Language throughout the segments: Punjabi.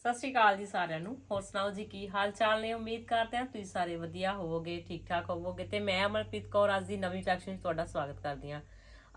ਸਤਿ ਸ਼੍ਰੀ ਅਕਾਲ ਜੀ ਸਾਰਿਆਂ ਨੂੰ। ਹੋਰ ਸੁਣਾਓ ਜੀ, ਕੀ ਹਾਲ ਚਾਲ ਨੇ? ਉਮੀਦ ਕਰਦੇ ਹਾਂ ਤੁਸੀਂ ਸਾਰੇ ਵਧੀਆ ਹੋਵੋਗੇ ਠੀਕ ਠਾਕ ਹੋਵੋਗੇ ਤੇ ਮੈਂ ਅਮਰਪ੍ਰੀਤ ਕੌਰ ਅੱਜ ਦੀ ਨਵੀਂ ਕਲੈਕਸ਼ਨ 'ਚ ਤੁਹਾਡਾ ਸਵਾਗਤ ਕਰਦੀ ਹਾਂ।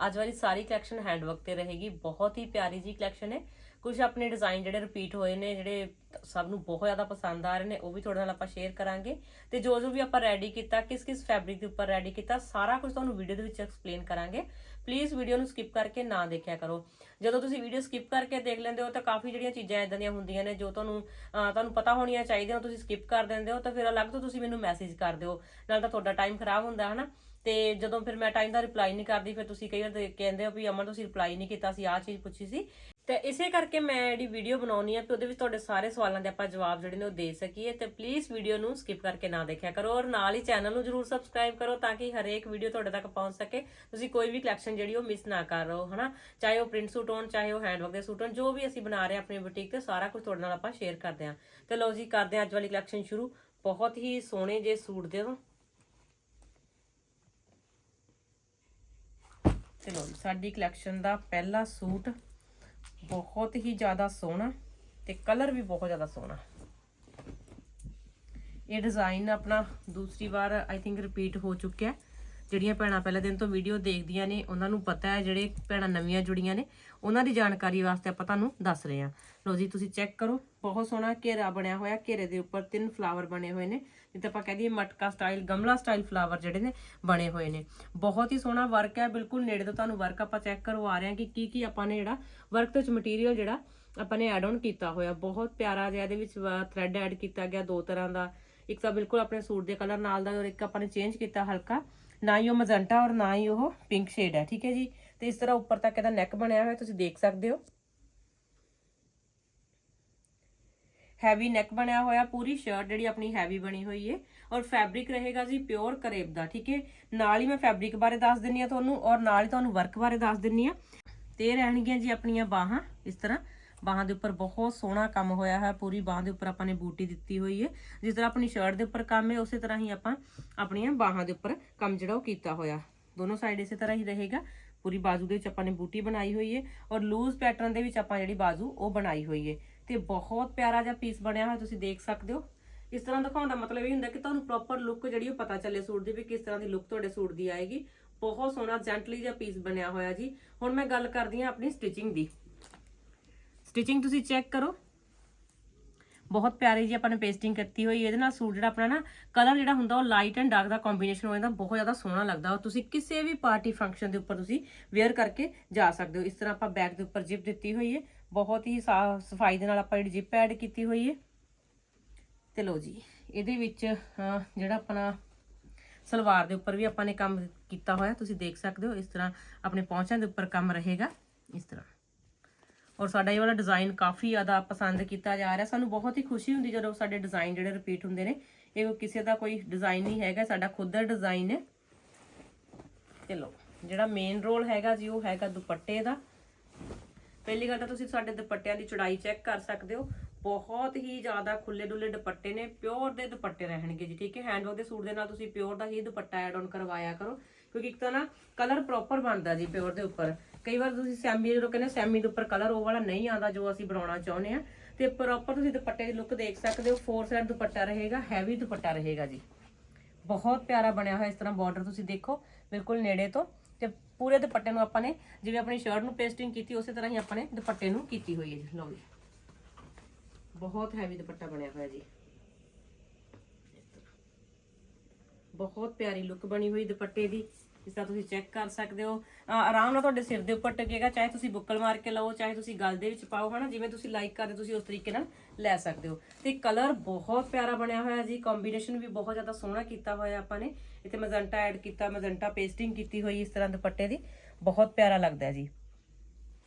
ਅੱਜ ਵਾਲੀ ਸਾਰੀ ਕਲੈਕਸ਼ਨ ਹੈਂਡਵਰਕ ਤੇ ਰਹੇਗੀ। ਬਹੁਤ ਹੀ ਪਿਆਰੀ ਜੀ ਕਲੈਕਸ਼ਨ ਹੈ। ਕੁਝ ਆਪਣੇ ਡਿਜ਼ਾਈਨ ਜਿਹੜੇ ਰਿਪੀਟ ਹੋਏ ਨੇ, ਜਿਹੜੇ ਸਭ ਨੂੰ ਬਹੁਤ ਜ਼ਿਆਦਾ ਪਸੰਦ ਆ ਰਹੇ ਨੇ, ਉਹ ਵੀ ਤੁਹਾਡੇ ਨਾਲ ਆਪਾਂ ਸ਼ੇਅਰ ਕਰਾਂਗੇ। ਤੇ ਜੋ ਜੋ ਵੀ ਆਪਾਂ ਰੈਡੀ ਕੀਤਾ ਕਿਸ ਕਿਸ ਫੈਬਰਿਕ ਦੇ ਉੱਪਰ ਰੈਡੀ ਕੀਤਾ, ਸਾਰਾ ਕੁਝ ਤੁਹਾਨੂੰ ਵੀਡੀਓ ਦੇ ਵਿੱਚ ਐਕਸਪਲੇਨ ਕਰਾਂਗੇ। ਪਲੀਜ਼ ਵੀਡੀਓ ਨੂੰ ਸਕਿਪ ਕਰਕੇ ਨਾ ਦੇਖਿਆ ਕਰੋ। ਜਦੋਂ ਤੁਸੀਂ ਵੀਡੀਓ ਸਕਿਪ ਕਰਕੇ ਦੇਖ ਲੈਂਦੇ ਹੋ ਤਾਂ ਕਾਫੀ ਜਿਹੜੀਆਂ ਚੀਜ਼ਾਂ ਇਦਾਂ ਦੀਆਂ ਹੁੰਦੀਆਂ ਨੇ ਜੋ ਤੁਹਾਨੂੰ ਤੁਹਾਨੂੰ ਪਤਾ ਹੋਣੀਆਂ ਚਾਹੀਦੀਆਂ, ਤੁਸੀਂ ਸਕਿਪ ਕਰ ਦਿੰਦੇ ਹੋ ਤਾਂ ਫਿਰ ਅਲੱਗ ਤੋਂ ਤੁਸੀਂ ਮੈਨੂੰ ਮੈਸੇਜ ਕਰਦੇ ਹੋ ਨਾਲ ਤਾਂ ਤੁਹਾਡਾ ਟਾਈਮ ਖਰਾਬ ਹੁੰਦਾ ਹੈ ਨਾ ਤੇ ਜਦੋਂ ਫਿਰ ਮੈਂ ਟਾਈਮ ਦਾ ਰਿਪਲਾਈ ਨਹੀਂ ਕਰਦੀ, ਫਿਰ ਤੁਸੀਂ ਕਈ ਵਾਰ ਕਹਿੰਦੇ ਹੋ ਵੀ ਅਮਨ ਤੁਸੀਂ ਰਿਪਲਾਈ ਨਹੀਂ ਕੀਤਾ ਸੀ, ਆਹ ਚੀਜ਼ ਪੁੱਛੀ ਸੀ। ਤੇ ਇਸੇ ਕਰਕੇ ਮੈਂ ਜਿਹੜੀ ਵੀਡੀਓ ਬਣਾਉਣੀ ਆ ਕਿ ਉਹਦੇ ਵਿੱਚ ਤੁਹਾਡੇ ਸਾਰੇ ਸਵਾਲਾਂ ਦੇ ਆਪਾਂ ਜਵਾਬ ਜਿਹੜੇ ਨੇ ਉਹ ਦੇ ਸਕੀਏ ਤੇ ਪਲੀਜ਼ ਵੀਡੀਓ ਨੂੰ ਸਕਿਪ ਕਰਕੇ ਨਾ ਦੇਖਿਆ ਕਰੋ ਔਰ ਨਾਲ ਹੀ ਚੈਨਲ ਨੂੰ ਜਰੂਰ ਸਬਸਕ੍ਰਾਈਬ ਕਰੋ ਤਾਂ ਕਿ ਹਰੇਕ ਵੀਡੀਓ ਤੁਹਾਡੇ ਤੱਕ ਪਹੁੰਚ ਸਕੇ। ਤੁਸੀਂ ਕੋਈ ਵੀ ਕਲੈਕਸ਼ਨ ਜਿਹੜੀ ਉਹ ਮਿਸ ਨਾ ਕਰ ਰਹੋ, ਹਨਾ? ਚਾਹੇ ਉਹ ਪ੍ਰਿੰਟ ਸੂਟ ਹੋਣ, ਚਾਹੇ ਉਹ ਹੈਂਡਵਰਕ ਦੇ ਸੂਟ ਹੋਣ, ਜੋ ਵੀ ਅਸੀਂ ਬਣਾ ਰਹੇ ਹਾਂ ਆਪਣੀ ਬੁਟੀਕ ਤੇ ਸਾਰਾ ਕੁਝ ਤੁਹਾਡੇ ਨਾਲ ਆਪਾਂ ਸ਼ੇਅਰ ਕਰਦੇ ਹਾਂ। ਤੇ ਲਓ ਜੀ, ਕਰਦੇ ਹਾਂ ਅੱਜ ਵਾਲੀ ਕਲੈਕਸ਼ਨ ਸ਼ੁਰੂ। ਬਹੁਤ ਹੀ ਸੋਹਣੇ ਜੇ ਸੂਟ ਦੇ ਦੋ ਤੇ ਲਓ ਸਾਡੀ ਕਲੈਕਸ਼ਨ ਦਾ ਪਹਿਲਾ ਸੂਟ ਬਹੁਤ ਹੀ ਜ਼ਿਆਦਾ ਸੋਹਣਾ ਤੇ ਕਲਰ ਵੀ ਬਹੁਤ ਜ਼ਿਆਦਾ ਸੋਹਣਾ ਇਹ ਡਿਜ਼ਾਈਨ ਆਪਣਾ ਦੂਸਰੀ ਵਾਰ ਆਈ ਥਿੰਕ ਰਿਪੀਟ ਹੋ ਚੁੱਕਿਆ ਹੈ। ਜਿਹੜੀਆਂ ਭੈਣਾਂ ਪਹਿਲੇ ਦਿਨ ਤੋਂ ਵੀਡੀਓ ਦੇਖਦੀਆਂ ਨੇ, ਉਹਨਾਂ ਨੂੰ ਪਤਾ ਹੈ ਜਿਹੜੇ ਭੈਣਾਂ ਨਵੀਆਂ ਜੁੜੀਆਂ ਨੇ, ਉਹਨਾਂ ਦੀ ਜਾਣਕਾਰੀ ਵਾਸਤੇ ਆਪਾਂ ਤੁਹਾਨੂੰ ਦੱਸ ਰਹੇ ਹਾਂ। ਲੋ ਜੀ, ਤੁਸੀਂ ਚੈੱਕ ਕਰੋ, ਬਹੁਤ ਸੋਹਣਾ ਘੇਰਾ ਬਣਿਆ ਹੋਇਆ, ਘੇਰੇ ਦੇ ਉੱਪਰ ਤਿੰਨ ਫਲਾਵਰ ਬਣੇ ਹੋਏ ਨੇ, ਜਿੱਦਾਂ ਆਪਾਂ ਕਹਿ ਦਈਏ ਮਟਕਾ ਸਟਾਈਲ ਗਮਲਾ ਸਟਾਈਲ ਫਲਾਵਰ ਜਿਹੜੇ ਨੇ, ਬਣੇ ਹੋਏ ਨੇ। ਬਹੁਤ ਹੀ ਸੋਹਣਾ ਵਰਕ ਹੈ, ਬਿਲਕੁਲ ਨੇੜੇ ਤੋਂ ਤੁਹਾਨੂੰ ਵਰਕ ਆਪਾਂ ਚੈੱਕ ਕਰਵਾ ਰਹੇ ਹਾਂ ਕਿ ਕੀ ਕੀ ਆਪਾਂ ਨੇ ਜਿਹੜਾ ਵਰਕ ਦੇ ਵਿੱਚ ਮਟੀਰੀਅਲ ਜਿਹੜਾ ਆਪਾਂ ਨੇ ਐਡ ਆਨ ਕੀਤਾ ਹੋਇਆ। ਬਹੁਤ ਪਿਆਰਾ ਜਿਹਾ ਇਹਦੇ ਵਿੱਚ ਥ੍ਰੈਡ ਐਡ ਕੀਤਾ ਗਿਆ ਦੋ ਤਰ੍ਹਾਂ ਦਾ। ਇੱਕ ਤਾਂ ਬਿਲਕੁਲ ਆਪਣੇ ਸੂਟ ਦੇ ਕਲਰ ਨਾਲ ਦਾ ਔਰ ਇੱਕ ਆਪਾਂ ਨੇ ਚੇਂਜ ਕੀਤਾ ਹਲਕਾ। ਨਾ ਹੀ ਉਹ ਮਜੰਟਾ ਔਰ ਨਾ ਹੀ ਉਹ ਪਿੰਕ ਸ਼ੇਡ ਹੈ, ਠੀਕ ਹੈ ਜੀ? ਤੇ ਇਸ ਤਰ੍ਹਾਂ ਉੱਪਰ ਤੱਕ ਇਹਦਾ ਨੈਕ ਬਣਿਆ ਹੋਇਆ, ਤੁਸੀਂ ਦੇਖ ਸਕਦੇ ਹੋ। ਹੈਵੀ ਨੈਕ ਬਣਿਆ ਹੋਇਆ, ਪੂਰੀ ਸ਼ਰਟ ਜਿਹੜੀ ਆਪਣੀ ਹੈਵੀ ਬਣੀ ਹੋਈ ਹੈ ਔਰ ਫੈਬਰਿਕ ਰਹੇਗਾ ਜੀ ਪਿਓਰ ਕਰੇਬ ਦਾ, ਠੀਕ ਹੈ? ਨਾਲ ਹੀ ਮੈਂ ਫੈਬਰਿਕ ਬਾਰੇ ਦੱਸ ਦਿੰਨੀ ਆ ਤੁਹਾਨੂੰ, ਔਰ ਨਾਲ ਹੀ ਤੁਹਾਨੂੰ ਵਰਕ ਬਾਰੇ ਦੱਸ ਦਿੰਨੀ ਆ। ਤੇ ਰਹਿਣਗੀਆਂ ਜੀ ਆਪਣੀਆਂ ਬਾਹਾਂ, ਇਸ ਤਰ੍ਹਾਂ। ਬਾਹਾਂ ਦੇ ਉੱਪਰ ਬਹੁਤ ਸੋਹਣਾ ਕੰਮ ਹੋਇਆ ਹੈ। ਪੂਰੀ ਬਾਹਾਂ ਦੇ ਉੱਪਰ ਆਪਾਂ ਨੇ ਬੂਟੀ ਦਿੱਤੀ ਹੋਈ ਹੈ ਜਿਸ ਤਰ੍ਹਾਂ ਆਪਣੀ ਸ਼ਰਟ ਦੇ ਉੱਪਰ ਕੰਮ ਹੈ ਉਸੇ ਤਰ੍ਹਾਂ ਹੀ ਆਪਾਂ ਆਪਣੀਆਂ ਬਾਹਾਂ ਦੇ ਉੱਪਰ ਕੰਮ ਜਿਹੜਾ ਉਹ ਕੀਤਾ ਹੋਇਆ। ਦੋਨੋਂ ਸਾਈਡ ਇਸੇ ਤਰ੍ਹਾਂ ਹੀ ਰਹੇਗਾ। ਪੂਰੀ ਬਾਜ਼ੂ ਦੇ ਵਿੱਚ ਆਪਾਂ ਨੇ ਬੂਟੀ ਬਣਾਈ ਹੋਈ ਹੈ ਔਰ ਲੂਜ਼ ਪੈਟਰਨ ਦੇ ਵਿੱਚ ਆਪਾਂ ਜਿਹੜੀ ਬਾਜ਼ੂ ਉਹ ਬਣਾਈ ਹੋਈ ਹੈ ਤੇ ਬਹੁਤ ਪਿਆਰਾ ਜਿਹਾ ਪੀਸ ਬਣਿਆ ਹੋਇਆ, ਤੁਸੀਂ ਦੇਖ ਸਕਦੇ ਹੋ। ਇਸ ਤਰ੍ਹਾਂ ਦਿਖਾਉਣ ਦਾ ਮਤਲਬ ਇਹ ਹੁੰਦਾ ਕਿ ਤੁਹਾਨੂੰ ਪ੍ਰੋਪਰ ਲੁੱਕ ਜਿਹੜੀ ਉਹ ਪਤਾ ਚੱਲੇ ਸੂਟ ਦੀ ਵੀ ਕਿਸ ਤਰ੍ਹਾਂ ਦੀ ਲੁੱਕ ਤੁਹਾਡੇ ਸੂਟ ਦੀ ਆਏਗੀ। ਬਹੁਤ ਸੋਹਣਾ ਜੈਂਟਲੀ ਜਿਹਾ ਪੀਸ ਬਣਿਆ ਹੋਇਆ ਜੀ। ਹੁਣ ਮੈਂ ਗੱਲ ਕਰਦੀ ਹਾਂ ਆਪਣੀ ਸਟਿਚਿੰਗ ਦੀ। ਸਟਿਚਿੰਗ ਤੁਸੀਂ ਚੈੱਕ ਕਰੋ। ਬਹੁਤ ਪਿਆਰੀ ਜੀ ਆਪਾਂ ਨੇ ਪੇਸਟਿੰਗ ਕੀਤੀ ਹੋਈ ਹੈ। ਇਹਦੇ ਨਾਲ ਸੂਟ ਜਿਹੜਾ ਆਪਣਾ ਨਾ, ਕਲਰ ਜਿਹੜਾ ਹੁੰਦਾ ਉਹ ਲਾਈਟ ਐਂਡ ਡਾਰਕ ਦਾ ਕੰਬੀਨੇਸ਼ਨ ਹੋ ਜਾਂਦਾ। ਬਹੁਤ ਜ਼ਿਆਦਾ ਸੋਹਣਾ ਲੱਗਦਾ। ਉਹ ਤੁਸੀਂ ਕਿਸੇ ਵੀ ਪਾਰਟੀ ਫੰਕਸ਼ਨ ਦੇ ਉੱਪਰ ਤੁਸੀਂ ਵੇਅਰ ਕਰਕੇ ਜਾ ਸਕਦੇ ਹੋ। ਇਸ ਤਰ੍ਹਾਂ ਆਪਾਂ ਬੈਕ ਦੇ ਉੱਪਰ ਜਿਪ ਦਿੱਤੀ ਹੋਈ ਹੈ। ਬਹੁਤ ਹੀ ਸਾਫ਼ ਸਫ਼ਾਈ ਦੇ ਨਾਲ ਆਪਾਂ ਜਿਹੜੀ ਜਿਪ ਐਡ ਕੀਤੀ ਹੋਈ ਹੈ। ਤੇ ਲਓ ਜੀ, ਇਹਦੇ ਵਿੱਚ ਜਿਹੜਾ ਆਪਣਾ ਸਲਵਾਰ ਦੇ ਉੱਪਰ ਵੀ ਆਪਾਂ ਨੇ ਕੰਮ ਕੀਤਾ ਹੋਇਆ। ਤੁਸੀਂ ਦੇਖ ਸਕਦੇ ਹੋ, ਇਸ ਤਰ੍ਹਾਂ ਆਪਣੇ ਪੌਂਚਾਂ ਦੇ ਉੱਪਰ ਕੰਮ ਰਹੇਗਾ। ਇਸ ਤਰ੍ਹਾਂ। ਔਰ ਸਾਡਾ ਇਹ ਵਾਲਾ ਡਿਜ਼ਾਈਨ ਕਾਫੀ ਜ਼ਿਆਦਾ ਪਸੰਦ ਕੀਤਾ ਜਾ ਰਿਹਾ। ਸਾਨੂੰ ਬਹੁਤ ਹੀ ਖੁਸ਼ੀ ਹੁੰਦੀ ਜਦੋਂ ਸਾਡੇ ਡਿਜ਼ਾਈਨ ਜਿਹੜੇ ਰਿਪੀਟ ਹੁੰਦੇ ਨੇ। ਇਹ ਕਿਸੇ ਦਾ ਕੋਈ ਡਿਜ਼ਾਈਨ ਨਹੀਂ ਹੈਗਾ, ਸਾਡਾ ਖੁਦ ਦਾ ਡਿਜ਼ਾਈਨ ਹੈ। ਤੇ ਲਓ, ਜਿਹੜਾ ਮੇਨ ਰੋਲ ਹੈਗਾ ਜੀ, ਉਹ ਹੈਗਾ ਦੁਪੱਟੇ ਦਾ। ਪਹਿਲੀ ਗੱਲ ਤਾਂ ਤੁਸੀਂ ਸਾਡੇ ਦੁਪੱਟਿਆਂ ਦੀ ਚੌੜਾਈ ਚੈੱਕ ਕਰ ਸਕਦੇ ਹੋ। ਬਹੁਤ ਹੀ ਜ਼ਿਆਦਾ ਖੁੱਲੇ ਡੁੱਲੇ ਦੁਪੱਟੇ ਨੇ ਪਿਓਰ ਦੇ ਦੁਪੱਟੇ ਰਹਿਣਗੇ ਜੀ, ਠੀਕ ਹੈ? ਹੈਂਡਵਰਕ ਦੇ ਸੂਟ ਦੇ ਨਾਲ ਤੁਸੀਂ pure the he dupatta add on ਕਰਵਾਇਆ ਕਰੋ। ਕਿਉਂਕਿ ਇੱਕ ਤਾਂ ਨਾ ਕਲਰ ਪ੍ਰੋਪਰ ਬਣਦਾ ਜੀ ਪਿਓਰ ਦੇ ਉੱਪਰ। ਕਈ ਵਾਰ ਤੁਸੀਂ ਸੈਮੀ ਜਦੋਂ ਕਹਿੰਦੇ ਸੈਮੀ ਦੇ ਉੱਪਰ ਕਲਰ ਉਹ ਵਾਲਾ ਨਹੀਂ ਆਉਂਦਾ ਜੋ ਅਸੀਂ ਬਣਾਉਣਾ ਚਾਹੁੰਦੇ ਆ, ਤੇ ਪ੍ਰੋਪਰ ਤੁਸੀਂ ਦੁਪੱਟੇ ਦੀ ਲੁੱਕ ਦੇਖ ਸਕਦੇ ਹੋ ਫੋਰ ਸਾਈਡ ਦੁਪੱਟਾ ਰਹੇਗਾ ਹੈਵੀ ਦੁਪੱਟਾ ਰਹੇਗਾ ਜੀ। ਬਹੁਤ ਪਿਆਰਾ ਬਣਿਆ ਹੋਇਆ ਇਸ ਤਰ੍ਹਾਂ ਬਾਰਡਰ ਤੁਸੀਂ ਦੇਖੋ, ਬਿਲਕੁਲ ਨੇੜੇ ਤੋਂ, ਤੇ ਪੂਰੇ ਦੁਪੱਟੇ ਨੂੰ ਆਪਾਂ ਨੇ ਜਿਵੇਂ ਆਪਣੀ ਸ਼ਰਟ ਨੂੰ ਪੇਸਟਿੰਗ ਕੀਤੀ, ਉਸੇ ਤਰ੍ਹਾਂ ਹੀ ਆਪਾਂ ਨੇ ਦੁਪੱਟੇ ਨੂੰ ਕੀਤੀ ਹੋਈ ਹੈ ਜੀ, ਲਓ ਜੀ। ਬਹੁਤ ਹੈਵੀ ਦੁਪੱਟਾ ਬਣਿਆ ਹੋਇਆ ਜੀ। ਬਹੁਤ ਪਿਆਰੀ ਲੁੱਕ ਬਣੀ ਹੋਈ ਦੁਪੱਟੇ ਦੀ। ਇਸ ਤਰ੍ਹਾਂ ਤੁਸੀਂ ਚੈੱਕ ਕਰ ਸਕਦੇ ਹੋ। ਆਰਾਮ ਨਾਲ ਤੁਹਾਡੇ ਸਿਰ ਦੇ ਉੱਪਰ ਟਕੇਗਾ, ਚਾਹੇ ਤੁਸੀਂ ਬੁੱਕਲ ਮਾਰ ਕੇ ਲਓ, ਚਾਹੇ ਤੁਸੀਂ ਗਲ ਦੇ ਵਿੱਚ ਪਾਓ, ਹਨਾ? ਜਿਵੇਂ ਤੁਸੀਂ ਲਾਈਕ ਕਰਦੇ ਤੁਸੀਂ ਉਸ ਤਰੀਕੇ ਨਾਲ ਲੈ ਸਕਦੇ ਹੋ। ਤੇ ਕਲਰ ਬਹੁਤ ਪਿਆਰਾ ਬਣਿਆ ਹੋਇਆ ਜੀ। ਕੰਬੀਨੇਸ਼ਨ ਵੀ ਬਹੁਤ ਜ਼ਿਆਦਾ ਸੋਹਣਾ ਕੀਤਾ ਹੋਇਆ ਆਪਾਂ ਨੇ। ਇੱਥੇ ਮਜੰਟਾ ਐਡ ਕੀਤਾ ਮਜੰਟਾ ਪੇਸਟਿੰਗ ਕੀਤੀ ਹੋਈ ਇਸ ਤਰ੍ਹਾਂ ਦੁਪੱਟੇ ਦੀ। ਬਹੁਤ ਪਿਆਰਾ ਲੱਗਦਾ ਜੀ।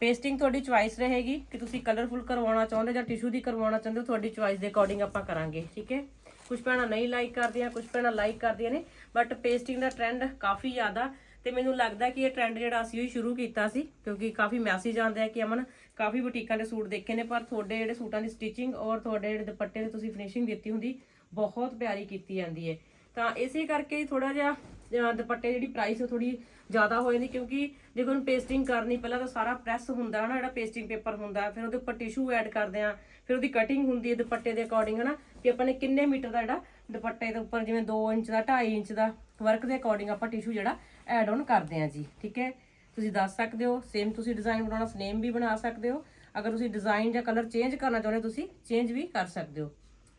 ਪੇਸਟਿੰਗ ਤੁਹਾਡੀ ਚੁਆਇਸ ਰਹੇਗੀ ਕਿ ਤੁਸੀਂ ਕਲਰਫੁਲ ਕਰਵਾਉਣਾ ਚਾਹੁੰਦੇ ਜਾਂ ਟਿਸ਼ੂ ਦੀ ਕਰਵਾਉਣਾ ਚਾਹੁੰਦੇ ਹੋ, ਤੁਹਾਡੀ ਚੁਆਇਸ ਦੇ ਅਕੋਰਡਿੰਗ ਆਪਾਂ ਕਰਾਂਗੇ, ਠੀਕ ਹੈ? ਕੁਝ ਭੈਣਾਂ ਨਹੀਂ ਲਾਈਕ ਕਰਦੀਆਂ ਕੁਝ ਭੈਣਾਂ ਲਾਈਕ ਕਰਦੀਆਂ ਨੇ। ਬਟ ਪੇਸਟਿੰਗ ਦਾ ਟ੍ਰੈਂਡ ਕਾਫੀ ਜ਼ਿਆਦਾ ਤੇ ਮੈਨੂੰ ਲੱਗਦਾ ਕਿ ਇਹ ਟ੍ਰੈਂਡ ਜਿਹੜਾ ਅਸੀਂ ਹੀ ਸ਼ੁਰੂ ਕੀਤਾ ਸੀ, ਕਿਉਂਕਿ ਕਾਫੀ ਮੈਸੇਜ ਆਉਂਦੇ ਆ ਕਿ ਅਮਨ ਕਾਫੀ ਬੁਟੀਕਾਂ ਦੇ ਸੂਟ ਦੇਖੇ ਨੇ, ਪਰ ਤੁਹਾਡੇ ਜਿਹੜੇ ਸੂਟਾਂ ਦੀ ਸਟਿਚਿੰਗ ਔਰ ਤੁਹਾਡੇ ਜਿਹੜੇ ਦੁਪੱਟੇ ਦੀ ਤੁਸੀਂ ਫਿਨਿਸ਼ਿੰਗ ਦਿੱਤੀ ਹੁੰਦੀ, ਬਹੁਤ ਪਿਆਰੀ ਕੀਤੀ ਜਾਂਦੀ ਹੈ ਤਾਂ ਇਸੇ ਕਰਕੇ ਹੀ ਥੋੜਾ ਜਿਹਾ ਦੁਪੱਟੇ ਜਿਹੜੀ ਪ੍ਰਾਈਸ ਉਹ ਥੋੜੀ ਜ਼ਿਆਦਾ ਹੋ ਜਾਂਦੀ ਕਿਉਂਕਿ ਦੇਖੋ ਹੁਣ ਪੇਸਟਿੰਗ ਕਰਨੀ, ਪਹਿਲਾਂ ਤਾਂ ਸਾਰਾ ਪ੍ਰੈਸ ਹੁੰਦਾ ਹੈ ਨਾ, ਜਿਹੜਾ ਪੇਸਟਿੰਗ ਪੇਪਰ ਹੁੰਦਾ, ਫਿਰ ਉਹਦੇ ਉੱਪਰ ਟਿਸ਼ੂ ਐਡ ਕਰਦੇ ਆ, ਫਿਰ ਉਹਦੀ ਕਟਿੰਗ ਹੁੰਦੀ ਹੈ ਦੁਪੱਟੇ ਦੇ ਅਕੋਰਡਿੰਗ ਹਨਾ ਕਿ ਆਪਾਂ ਨੇ ਕਿੰਨੇ ਮੀਟਰ ਦਾ ਜਿਹੜਾ ਦੁਪੱਟੇ ਦੇ ਉੱਪਰ ਜਿਵੇਂ 2 ਇੰਚ ਦਾ 2.5 ਇੰਚ ਦਾ ਵਰਕ ਦੇ ਅਕੋਰਡਿੰਗ ਆਪਾਂ ਟਿਸ਼ੂ ਜਿਹੜਾ ਐਡ ਆਨ ਕਰਦੇ ਆ ਜੀ, ਠੀਕ ਹੈ? ਤੁਸੀਂ ਦੱਸ ਸਕਦੇ ਹੋ ਸੇਮ ਤੁਸੀਂ ਡਿਜ਼ਾਈਨ ਬਣਾਉਣਾ ਸਨੇਮ ਵੀ ਬਣਾ ਸਕਦੇ ਹੋ। ਅਗਰ ਤੁਸੀਂ ਡਿਜ਼ਾਈਨ ਜਾਂ ਕਲਰ ਚੇਂਜ ਕਰਨਾ ਚਾਹੁੰਦੇ ਹੋ, ਤੁਸੀਂ ਚੇਂਜ ਵੀ ਕਰ ਸਕਦੇ ਹੋ।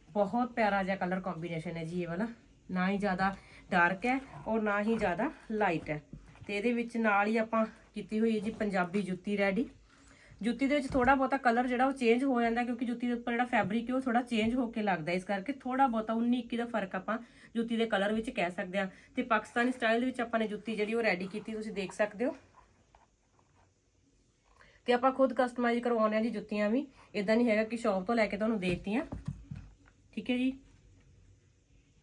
ਬਹੁਤ ਪਿਆਰਾ ਜਿਹਾ ਕਲਰ ਕੰਬੀਨੇਸ਼ਨ ਹੈ ਜੀ ਇਹ ਵਾਲਾ। ਨਾ ਹੀ ਜ਼ਿਆਦਾ ਡਾਰਕ ਹੈ ਔਰ ਨਾ ਹੀ ਜ਼ਿਆਦਾ ਲਾਈਟ ਹੈ। ਤੇ ਇਹਦੇ ਵਿੱਚ ਨਾਲ ਹੀ ਆਪਾਂ ਕੀਤੀ ਹੋਈ ਹੈ ਜੀ ਪੰਜਾਬੀ ਜੁੱਤੀ ਰੈਡੀ। ਜੁੱਤੀ ਦੇ ਵਿੱਚ ਥੋੜਾ ਬਹੁਤਾ ਕਲਰ ਜਿਹੜਾ ਉਹ ਚੇਂਜ ਹੋ ਜਾਂਦਾ ਕਿਉਂਕਿ ਜੁੱਤੀ ਦੇ ਉੱਪਰ ਜਿਹੜਾ ਫੈਬਰਿਕ ਹੈ ਉਹ ਥੋੜਾ ਚੇਂਜ ਹੋ ਕੇ ਲੱਗਦਾ ਇਸ ਕਰਕੇ ਥੋੜਾ ਬਹੁਤਾ 19 21 ਦਾ ਫ਼ਰਕ ਆਪਾਂ ਜੁੱਤੀ ਦੇ ਕਲਰ ਵਿੱਚ ਕਹਿ ਸਕਦੇ ਹਾਂ। ਤੇ ਪਾਕਿਸਤਾਨੀ ਸਟਾਈਲ ਦੇ ਵਿੱਚ ਆਪਾਂ ਨੇ ਜੁੱਤੀ ਜਿਹੜੀ ਉਹ ਰੈਡੀ ਕੀਤੀ, ਤੁਸੀਂ ਦੇਖ ਸਕਦੇ ਹੋ। ਤੇ ਆਪਾਂ ਖੁਦ ਕਸਟਮਾਈਜ਼ ਕਰਵਾਉਂਦੇ ਆ ਜੀ ਜੁੱਤੀਆਂ ਵੀ। ਇਦਾਂ ਨਹੀਂ ਹੈਗਾ ਕਿ ਸ਼ਾਪ ਤੋਂ ਲੈ ਕੇ ਤੁਹਾਨੂੰ ਦੇਤੀਆਂ। ਠੀਕ ਹੈ ਜੀ?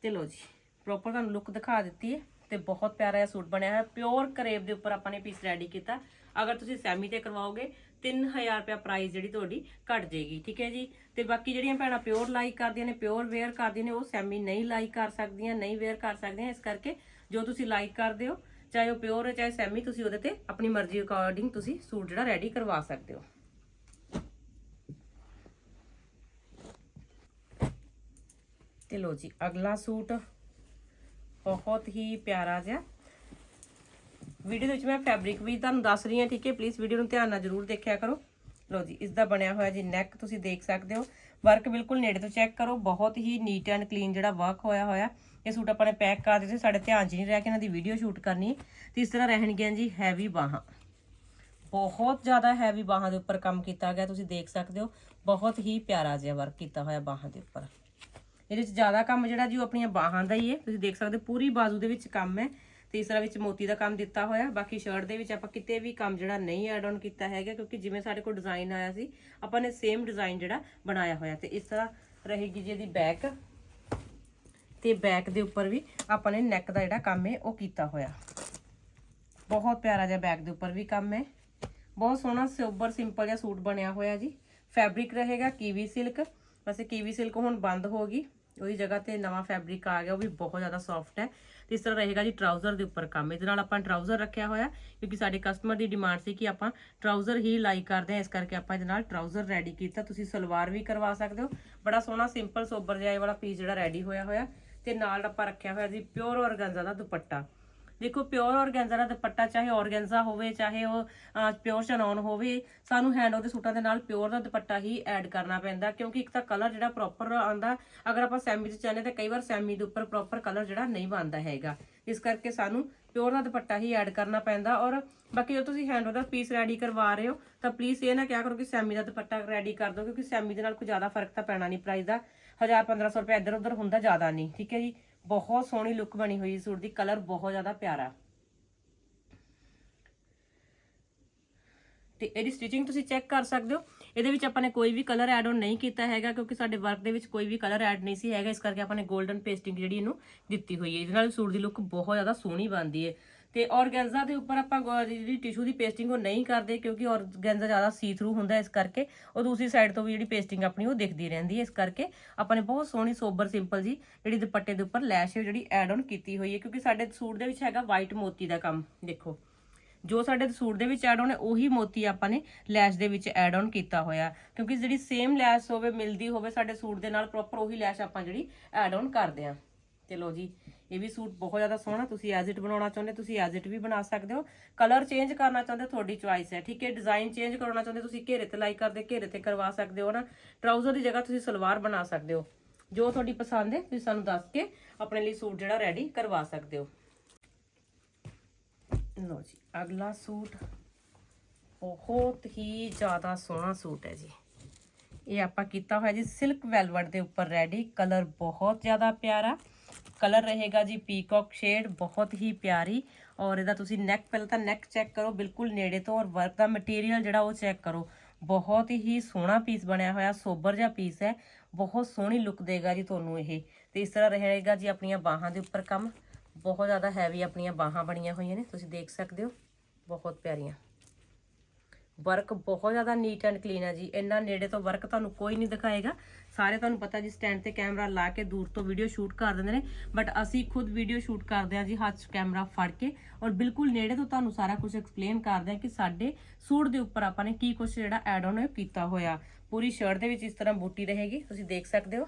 ਤੇ ਲੋ ਜੀ ਪ੍ਰੋਪਰ ਤੁਹਾਨੂੰ ਲੁੱਕ ਦਿਖਾ ਦਿੱਤੀ ਹੈ ਤੇ ਬਹੁਤ ਪਿਆਰਾ ਜਿਹਾ ਸੂਟ ਬਣਿਆ ਹੈ ਪਿਓਰ ਕਰੇਬ ਦੇ ਉੱਪਰ ਆਪਾਂ ਨੇ ਪੀਸ ਰੈਡੀ ਕੀਤਾ। ਅਗਰ ਤੁਸੀਂ ਸੈਮੀ ਤੇ ਕਰਵਾਓਗੇ 3000 ਰੁਪਿਆ ਪ੍ਰਾਈਸ ਜਿਹੜੀ ਤੁਹਾਡੀ ਘਟ ਜਾਏਗੀ, ਠੀਕ ਹੈ ਜੀ? ਤੇ ਬਾਕੀ ਜਿਹੜੀਆਂ ਭੈਣਾਂ ਪਿਓਰ ਲਾਈਕ ਕਰਦੀਆਂ ਨੇ ਪਿਓਰ ਵੇਅਰ ਕਰਦੀਆਂ ਨੇ, ਉਹ ਸੈਮੀ ਨਹੀਂ ਲਾਈਕ ਕਰ ਸਕਦੀਆਂ, ਨਹੀਂ ਵੇਅਰ ਕਰ ਸਕਦੀਆਂ, ਇਸ ਕਰਕੇ ਜੋ ਤੁਸੀਂ ਲਾਈਕ ਕਰਦੇ ਹੋ, ਚਾਹੇ ਉਹ ਪਿਓਰ ਹੈ, ਚਾਹੇ ਸੈਮੀ ਤੁਸੀਂ ਉਹਦੇ ਤੇ ਆਪਣੀ ਮਰਜ਼ੀ ਅਕੋਰਡਿੰਗ ਤੁਸੀਂ ਸੂਟ ਜਿਹੜਾ ਰੈਡੀ ਕਰਵਾ ਸਕਦੇ ਹੋ। ਤੇ ਲੋ ਜੀ, ਅਗਲਾ ਸੂਟ ਬਹੁਤ ਹੀ ਪਿਆਰਾ ਜਿਹਾ ਵੀਡੀਓ ਦੇ ਵਿੱਚ ਮੈਂ ਫੈਬਰਿਕ ਵੀ ਤੁਹਾਨੂੰ ਦੱਸ ਰਹੀ ਹਾਂ, ਠੀਕ ਹੈ? ਪਲੀਜ਼ ਵੀਡੀਓ ਨੂੰ ਧਿਆਨ ਨਾਲ ਜ਼ਰੂਰ ਦੇਖਿਆ ਕਰੋ। ਲੋ ਜੀ, ਇਸ ਦਾ ਬਣਿਆ ਹੋਇਆ ਜੀ ਨੈਕ ਤੁਸੀਂ ਦੇਖ ਸਕਦੇ ਹੋ। ਵਰਕ ਬਿਲਕੁਲ ਨੇੜੇ ਤੋਂ ਚੈੱਕ ਕਰੋ, ਬਹੁਤ ਹੀ ਨੀਟ ਐਂਡ ਕਲੀਨ ਜਿਹੜਾ ਵਰਕ ਹੋਇਆ ਹੋਇਆ। ਇਹ ਸੂਟ ਆਪਾਂ ਨੇ ਪੈਕ ਕਰ ਦਿੱਤੇ, ਸਾਡੇ ਧਿਆਨ 'ਚ ਨਹੀਂ ਰਹਿ ਕਿ ਇਹਨਾਂ ਦੀ ਵੀਡੀਓ ਸ਼ੂਟ ਕਰਨੀ ਤੇ ਇਸ ਤਰ੍ਹਾਂ ਰਹਿਣਗੀਆਂ ਜੀ ਹੈਵੀ ਬਾਹਾਂ। ਬਹੁਤ ਜ਼ਿਆਦਾ ਹੈਵੀ ਬਾਹਾਂ ਦੇ ਉੱਪਰ ਕੰਮ ਕੀਤਾ ਗਿਆ, ਤੁਸੀਂ ਦੇਖ ਸਕਦੇ ਹੋ। ਬਹੁਤ ਹੀ ਪਿਆਰਾ ਜਿਹਾ ਵਰਕ ਕੀਤਾ ਹੋਇਆ ਬਾਹਾਂ ਦੇ ਉੱਪਰ। ਇਹਦੇ ਵਿੱਚ ਜ਼ਿਆਦਾ ਕੰਮ ਜਿਹੜਾ ਜੀ ਉਹ ਆਪਣੀਆਂ ਬਾਹਾਂ ਦਾ ਹੀ ਹੈ। ਤੁਸੀਂ ਦੇਖ ਸਕਦੇ ਹੋ, ਪੂਰੀ ਬਾਜ਼ੂ ਦੇ ਵਿੱਚ ਕੰਮ ਹੈ। ਤੀਸਰਾ ਵਿੱਚ ਮੋਤੀ ਦਾ ਕੰਮ ਦਿੱਤਾ ਹੋਇਆ, ਬਾਕੀ ਸ਼ਰਟ ਦੇ ਵਿੱਚ ਆਪਾਂ ਕਿਤੇ ਵੀ ਕੰਮ ਜਿਹੜਾ ਨਹੀਂ ਐਡ ਆਨ ਕੀਤਾ ਹੈਗਾ, ਕਿਉਂਕਿ ਜਿਵੇਂ ਸਾਡੇ ਕੋਲ ਡਿਜ਼ਾਈਨ ਆਇਆ ਸੀ, ਆਪਾਂ ਨੇ ਸੇਮ ਡਿਜ਼ਾਈਨ ਜਿਹੜਾ ਬਣਾਇਆ ਹੋਇਆ ਤੇ ਇਸ ਤਰ੍ਹਾਂ ਰਹੇਗੀ ਜੀ ਇਹਦੀ ਬੈਕ ਤੇ ਬੈਕ ਦੇ ਉੱਪਰ ਵੀ ਆਪਾਂ ਨੇ ਨੈਕ ਦਾ ਜਿਹੜਾ ਕੰਮ ਹੈ, ਉਹ ਕੀਤਾ ਹੋਇਆ। ਬਹੁਤ ਪਿਆਰਾ ਜਿਹਾ ਬੈਕ ਦੇ ਉੱਪਰ ਵੀ ਕੰਮ ਹੈ। ਬਹੁਤ ਸੋਹਣਾ ਸੋਬਰ ਸਿੰਪਲ ਜਿਹਾ ਸੂਟ ਬਣਿਆ ਹੋਇਆ ਜੀ। ਫੈਬਰਿਕ ਰਹੇਗਾ ਕੀਵੀ ਸਿਲਕ ਵੈਸੇ ਕੀਵੀ ਸਿਲਕ ਹੁਣ ਬੰਦ ਹੋ ਗਈ। ਉਹਦੀ ਜਗ੍ਹਾ ਤੇ ਨਵਾਂ ਫੈਬਰਿਕ ਆ ਗਿਆ, ਉਹ ਵੀ ਬਹੁਤ ਜ਼ਿਆਦਾ ਸੌਫਟ ਹੈ। ਤੇ ਇਸ ਤਰ੍ਹਾਂ ਰਹੇਗਾ ਜੀ ਟਰਾਊਜ਼ਰ ਦੇ ਉੱਪਰ ਕੰਮ। ਇਹਦੇ ਨਾਲ ਆਪਾਂ ਟਰਾਊਜ਼ਰ ਰੱਖਿਆ ਹੋਇਆ, ਕਿਉਂਕਿ ਸਾਡੇ ਕਸਟਮਰ ਦੀ ਡਿਮਾਂਡ ਸੀ ਕਿ ਆਪਾਂ ਟਰਾਊਜ਼ਰ ਹੀ ਲਾਈਕ ਕਰਦੇ ਹਾਂ, ਇਸ ਕਰਕੇ ਆਪਾਂ ਇਹਦੇ ਨਾਲ ਟਰਾਊਜ਼ਰ ਰੈਡੀ ਕੀਤਾ। ਤੁਸੀਂ ਸਲਵਾਰ ਵੀ ਕਰਵਾ ਸਕਦੇ ਹੋ। ਬੜਾ ਸੋਹਣਾ ਸਿੰਪਲ ਸੋਬਰ ਜਿਹਾ ਇਹ ਵਾਲਾ ਪੀਸ ਜਿਹੜਾ ਰੈਡੀ ਹੋਇਆ ਹੋਇਆ। ਤੇ ਨਾਲ ਆਪਾਂ ਰੱਖਿਆ ਹੋਇਆ ਜੀ ਪਿਓਰ ਔਰਗੈਂਜ਼ਾ ਦਾ ਦੁਪੱਟਾ। ਦੇਖੋ ਪਿਓਰ ਔਰਗੈਂਜ਼ਾ ਦਾ ਦੁਪੱਟਾ, ਚਾਹੇ ਔਰਗੈਂਜ਼ਾ ਹੋਵੇ, ਚਾਹੇ ਉਹ ਪਿਓਰ ਚਨੌਨ ਹੋਵੇ, ਸਾਨੂੰ ਹੈਂਡ ਦੇ ਸੂਟਾਂ ਦੇ ਨਾਲ ਪਿਓਰ ਦਾ ਦੁਪੱਟਾ ਹੀ ਐਡ ਕਰਨਾ ਪੈਂਦਾ, ਕਿਉਂਕਿ ਇੱਕ ਤਾਂ ਕਲਰ ਜਿਹੜਾ ਪ੍ਰੋਪਰ ਆਂਦਾ, ਅਗਰ ਆਪਾਂ ਸੈਮੀ ਚ ਚਾਹਨੇ ਤਾਂ ਕਈ ਵਾਰ ਸੈਮੀ ਦੇ ਉੱਪਰ ਪ੍ਰੋਪਰ ਕਲਰ ਜਿਹੜਾ ਨਹੀਂ ਬਣਦਾ ਹੈਗਾ। ਇਸ ਕਰਕੇ ਸਾਨੂੰ ਪਿਓਰ ਦਾ ਦੁਪੱਟਾ ਹੀ ਐਡ ਕਰਨਾ ਪੈਂਦਾ ਔਰ ਬਾਕੀ ਜੇ ਤੁਸੀਂ ਹੈਂਡ ਦਾ ਪੀਸ ਰੈਡੀ ਕਰਵਾ ਰਹੇ ਹੋ, ਤਾਂ ਪਲੀਜ਼ ਇਹ ਨਾ ਕਿਹਾ ਕਰੋ ਕਿ ਸੈਮੀ ਦਾ ਦੁਪੱਟਾ ਰੈਡੀ ਕਰ ਦਿਓ, ਕਿਉਂਕਿ ਸੈਮੀ ਦੇ ਨਾਲ ਕੋਈ ਜ਼ਿਆਦਾ ਫ਼ਰਕ ਤਾਂ ਪੈਣਾ ਨਹੀਂ ਪ੍ਰਾਈਸ ਦਾ 1000 1500 ਰੁਪਏ ਇੱਧਰ ਉੱਧਰ ਹੁੰਦਾ ਜ਼ਿਆਦਾ ਨਹੀਂ, ਠੀਕ ਹੈ ਜੀ? ਬਹੁਤ ਸੋਹਣੀ ਲੁੱਕ ਬਣੀ ਹੋਈ ਸੂਟ ਦੀ ਕਲਰ ਬਹੁਤ ਜ਼ਿਆਦਾ ਪਿਆਰਾ। ਤੇ ਇਹਦੀ ਸਟਿਚਿੰਗ ਤੁਸੀਂ ਚੈੱਕ ਕਰ ਸਕਦੇ ਹੋ। ਇਹਦੇ ਵਿੱਚ ਆਪਾਂ ਨੇ ਕੋਈ ਵੀ ਕਲਰ ਐਡ ਆਨ ਨਹੀਂ ਕੀਤਾ ਹੈਗਾ, ਕਿਉਂਕਿ ਸਾਡੇ ਵਰਕ ਦੇ ਵਿੱਚ ਕੋਈ ਵੀ ਕਲਰ ਐਡ ਨਹੀਂ ਸੀ ਹੈਗਾ। ਇਸ ਕਰਕੇ ਆਪਾਂ ਨੇ 골ਡਨ ਪੇਸਟਿੰਗ ਜਿਹੜੀ ਇਹਨੂੰ ਦਿੱਤੀ ਹੋਈ ਹੈ। ਇਹਦੇ ਨਾਲ ਸੂਟ ਦੀ ਲੁੱਕ ਬਹੁਤ ਜ਼ਿਆਦਾ ਸੋਹਣੀ ਬਣਦੀ ਹੈ। ਤੇ ਔਰਗੈਂਜ਼ਾ ਦੇ ਉੱਪਰ ਆਪਾਂ ਗੋ- ਜਿਹੜੀ ਟਿਸ਼ੂ ਦੀ ਪੇਸਟਿੰਗ ਉਹ ਨਹੀਂ ਕਰਦੇ ਕਿਉਂਕਿ ਔਰਗੈਂਜ਼ਾ ਜ਼ਿਆਦਾ ਸੀ ਥਰੂ ਹੁੰਦਾ ਇਸ ਕਰਕੇ। ਉਹ ਦੂਸਰੀ ਸਾਈਡ ਤੋਂ ਵੀ ਜਿਹੜੀ ਪੇਸਟਿੰਗ ਆਪਣੀ ਉਹ ਦਿਖਦੀ ਰਹਿੰਦੀ ਹੈ ਇਸ ਕਰਕੇ। ਆਪਾਂ ਨੇ ਬਹੁਤ ਸੋਹਣੀ, ਸੋਬਰ ਸਿੰਪਲ ਜੀ ਜਿਹੜੀ ਦੁਪੱਟੇ ਦੇ ਉੱਪਰ ਲੈਸ਼ ਜਿਹੜੀ ਐਡ ਔਨ ਕੀਤੀ ਹੋਈ ਹੈ ਕਿਉਂਕਿ ਸਾਡੇ ਸੂਟ ਦੇ ਵਿੱਚ ਹੈਗਾ ਵਾਈਟ ਮੋਤੀ ਦਾ ਕੰਮ, ਦੇਖੋ। ਜੋ ਸਾਡੇ ਸੂਟ ਦੇ ਵਿੱਚ ਐਡ ਆਨ ਹੈ, ਉਹੀ ਮੋਤੀ ਆਪਾਂ ਨੇ ਲੈਸ਼ ਦੇ ਵਿੱਚ ਐਡ ਆਨ ਕੀਤਾ ਹੋਇਆ। ਕਿਉਂਕਿ ਜਿਹੜੀ ਸੇਮ ਲੈਸ਼ ਹੋਵੇ, ਮਿਲਦੀ ਹੋਵੇ ਸਾਡੇ ਸੂਟ ਦੇ ਨਾਲ ਪ੍ਰੋਪਰ ਉਹੀ ਲੈਸ਼ ਆਪਾਂ ਜਿਹੜੀ ਐਡ ਆਨ ਕਰਦੇ ਆ ਤੇ ਲੋ ਜੀ ਇਹ ਵੀ ਸੂਟ ਬਹੁਤ ਜ਼ਿਆਦਾ ਸੋਹਣਾ, ਤੁਸੀਂ ਐਜ਼ ਇਟ ਬਣਾਉਣਾ ਚਾਹੁੰਦੇ, ਤੁਸੀਂ ਐਜ਼ ਇਟ ਵੀ ਬਣਾ ਸਕਦੇ ਹੋ। ਕਲਰ ਚੇਂਜ ਕਰਨਾ ਚਾਹੁੰਦੇ, ਤੁਹਾਡੀ ਚੁਆਇਸ ਹੈ, ਠੀਕ ਹੈ? ਡਿਜ਼ਾਈਨ ਚੇਂਜ ਕਰਵਾਉਣਾ ਚਾਹੁੰਦੇ, ਤੁਸੀਂ ਘੇਰੇ ਤੇ ਲਾਈਕ ਕਰਦੇ, ਘੇਰੇ ਤੇ ਕਰਵਾ ਸਕਦੇ ਹੋ ਨਾ। ਟਰਾਊਜ਼ਰ ਦੀ ਜਗ੍ਹਾ ਤੁਸੀਂ ਸਲਵਾਰ ਬਣਾ ਸਕਦੇ ਹੋ। ਜੋ ਤੁਹਾਡੀ ਪਸੰਦ ਹੈ, ਤੁਸੀਂ ਸਾਨੂੰ ਦੱਸ ਕੇ ਆਪਣੇ ਲਈ ਸੂਟ ਜਿਹੜਾ ਰੈਡੀ ਕਰਵਾ ਸਕਦੇ ਹੋ। ਲੋ ਜੀ, ਅਗਲਾ ਸੂਟ ਬਹੁਤ ਹੀ ਜ਼ਿਆਦਾ ਸੋਹਣਾ ਸੂਟ ਹੈ ਜੀ। ਇਹ ਆਪਾਂ ਕੀਤਾ ਹੋਇਆ ਜੀ ਸਿਲਕ ਵੈਲਵਟ ਦੇ ਉੱਪਰ ਰੈਡੀ ਕਲਰ ਬਹੁਤ ਜ਼ਿਆਦਾ ਪਿਆਰਾ। ਕਲਰ ਰਹੇਗਾ ਜੀ ਪੀਕੌਕ ਸ਼ੇਡ ਬਹੁਤ ਹੀ ਪਿਆਰੀ। ਔਰ ਇਹਦਾ ਤੁਸੀਂ ਨੈਕ ਪਹਿਲਾਂ ਤਾਂ ਨੈਕ ਚੈੱਕ ਕਰੋ, ਬਿਲਕੁਲ ਨੇੜੇ ਤੋਂ ਔਰ ਵਰਕ ਦਾ ਮਟੀਰੀਅਲ ਜਿਹੜਾ ਉਹ ਚੈੱਕ ਕਰੋ। ਬਹੁਤ ਹੀ ਸੋਹਣਾ ਪੀਸ ਬਣਿਆ ਹੋਇਆ, ਸੋਬਰ ਜਿਹਾ ਪੀਸ ਹੈ। ਬਹੁਤ ਸੋਹਣੀ ਲੁੱਕ ਦੇਗਾ ਜੀ ਤੁਹਾਨੂੰ ਇਹ। ਤੇ ਇਸ ਤਰ੍ਹਾਂ ਰਹੇਗਾ ਜੀ ਆਪਣੀਆਂ ਬਾਹਾਂ ਦੇ ਉੱਪਰ ਕੰਮ। ਬਹੁਤ ਜ਼ਿਆਦਾ ਹੈਵੀ ਆਪਣੀਆਂ ਬਾਹਾਂ ਬਣੀਆਂ ਹੋਈਆਂ ਨੇ, ਤੁਸੀਂ ਦੇਖ ਸਕਦੇ ਹੋ। ਬਹੁਤ ਪਿਆਰੀਆਂ। ਵਰਕ ਬਹੁਤ ਜ਼ਿਆਦਾ ਨੀਟ ਐਂਡ ਕਲੀਨ ਹੈ ਜੀ। ਇੰਨਾ ਨੇੜੇ ਤੋਂ ਵਰਕ ਤੁਹਾਨੂੰ ਕੋਈ ਨਹੀਂ ਦਿਖਾਏਗਾ। ਸਾਰੇ ਤੁਹਾਨੂੰ ਪਤਾ ਜੀ ਸਟੈਂਡ ਤੇ ਕੈਮਰਾ ਲਾ ਕੇ ਦੂਰ ਤੋਂ ਵੀਡੀਓ ਸ਼ੂਟ ਕਰ ਦਿੰਦੇ ਨੇ ਬਟ ਅਸੀਂ ਖੁਦ ਵੀਡੀਓ ਸ਼ੂਟ ਕਰਦੇ ਹਾਂ ਜੀ, ਹੱਥ 'ਚ ਕੈਮਰਾ ਫੜ ਕੇ ਔਰ ਬਿਲਕੁਲ ਨੇੜੇ ਤੋਂ ਤੁਹਾਨੂੰ ਸਾਰਾ ਕੁਝ ਐਕਸਪਲੇਨ ਕਰਦੇ ਹਾਂ ਕਿ ਸਾਡੇ ਸੂਟ ਦੇ ਉੱਪਰ ਆਪਾਂ ਨੇ ਕੀ ਕੁਝ ਜਿਹੜਾ ਐਡ ਆਨ ਕੀਤਾ ਹੋਇਆ। ਪੂਰੀ ਸ਼ਰਟ ਦੇ ਵਿੱਚ ਇਸ ਤਰ੍ਹਾਂ ਬੂਟੀ ਰਹੇਗੀ, ਤੁਸੀਂ ਦੇਖ ਸਕਦੇ ਹੋ।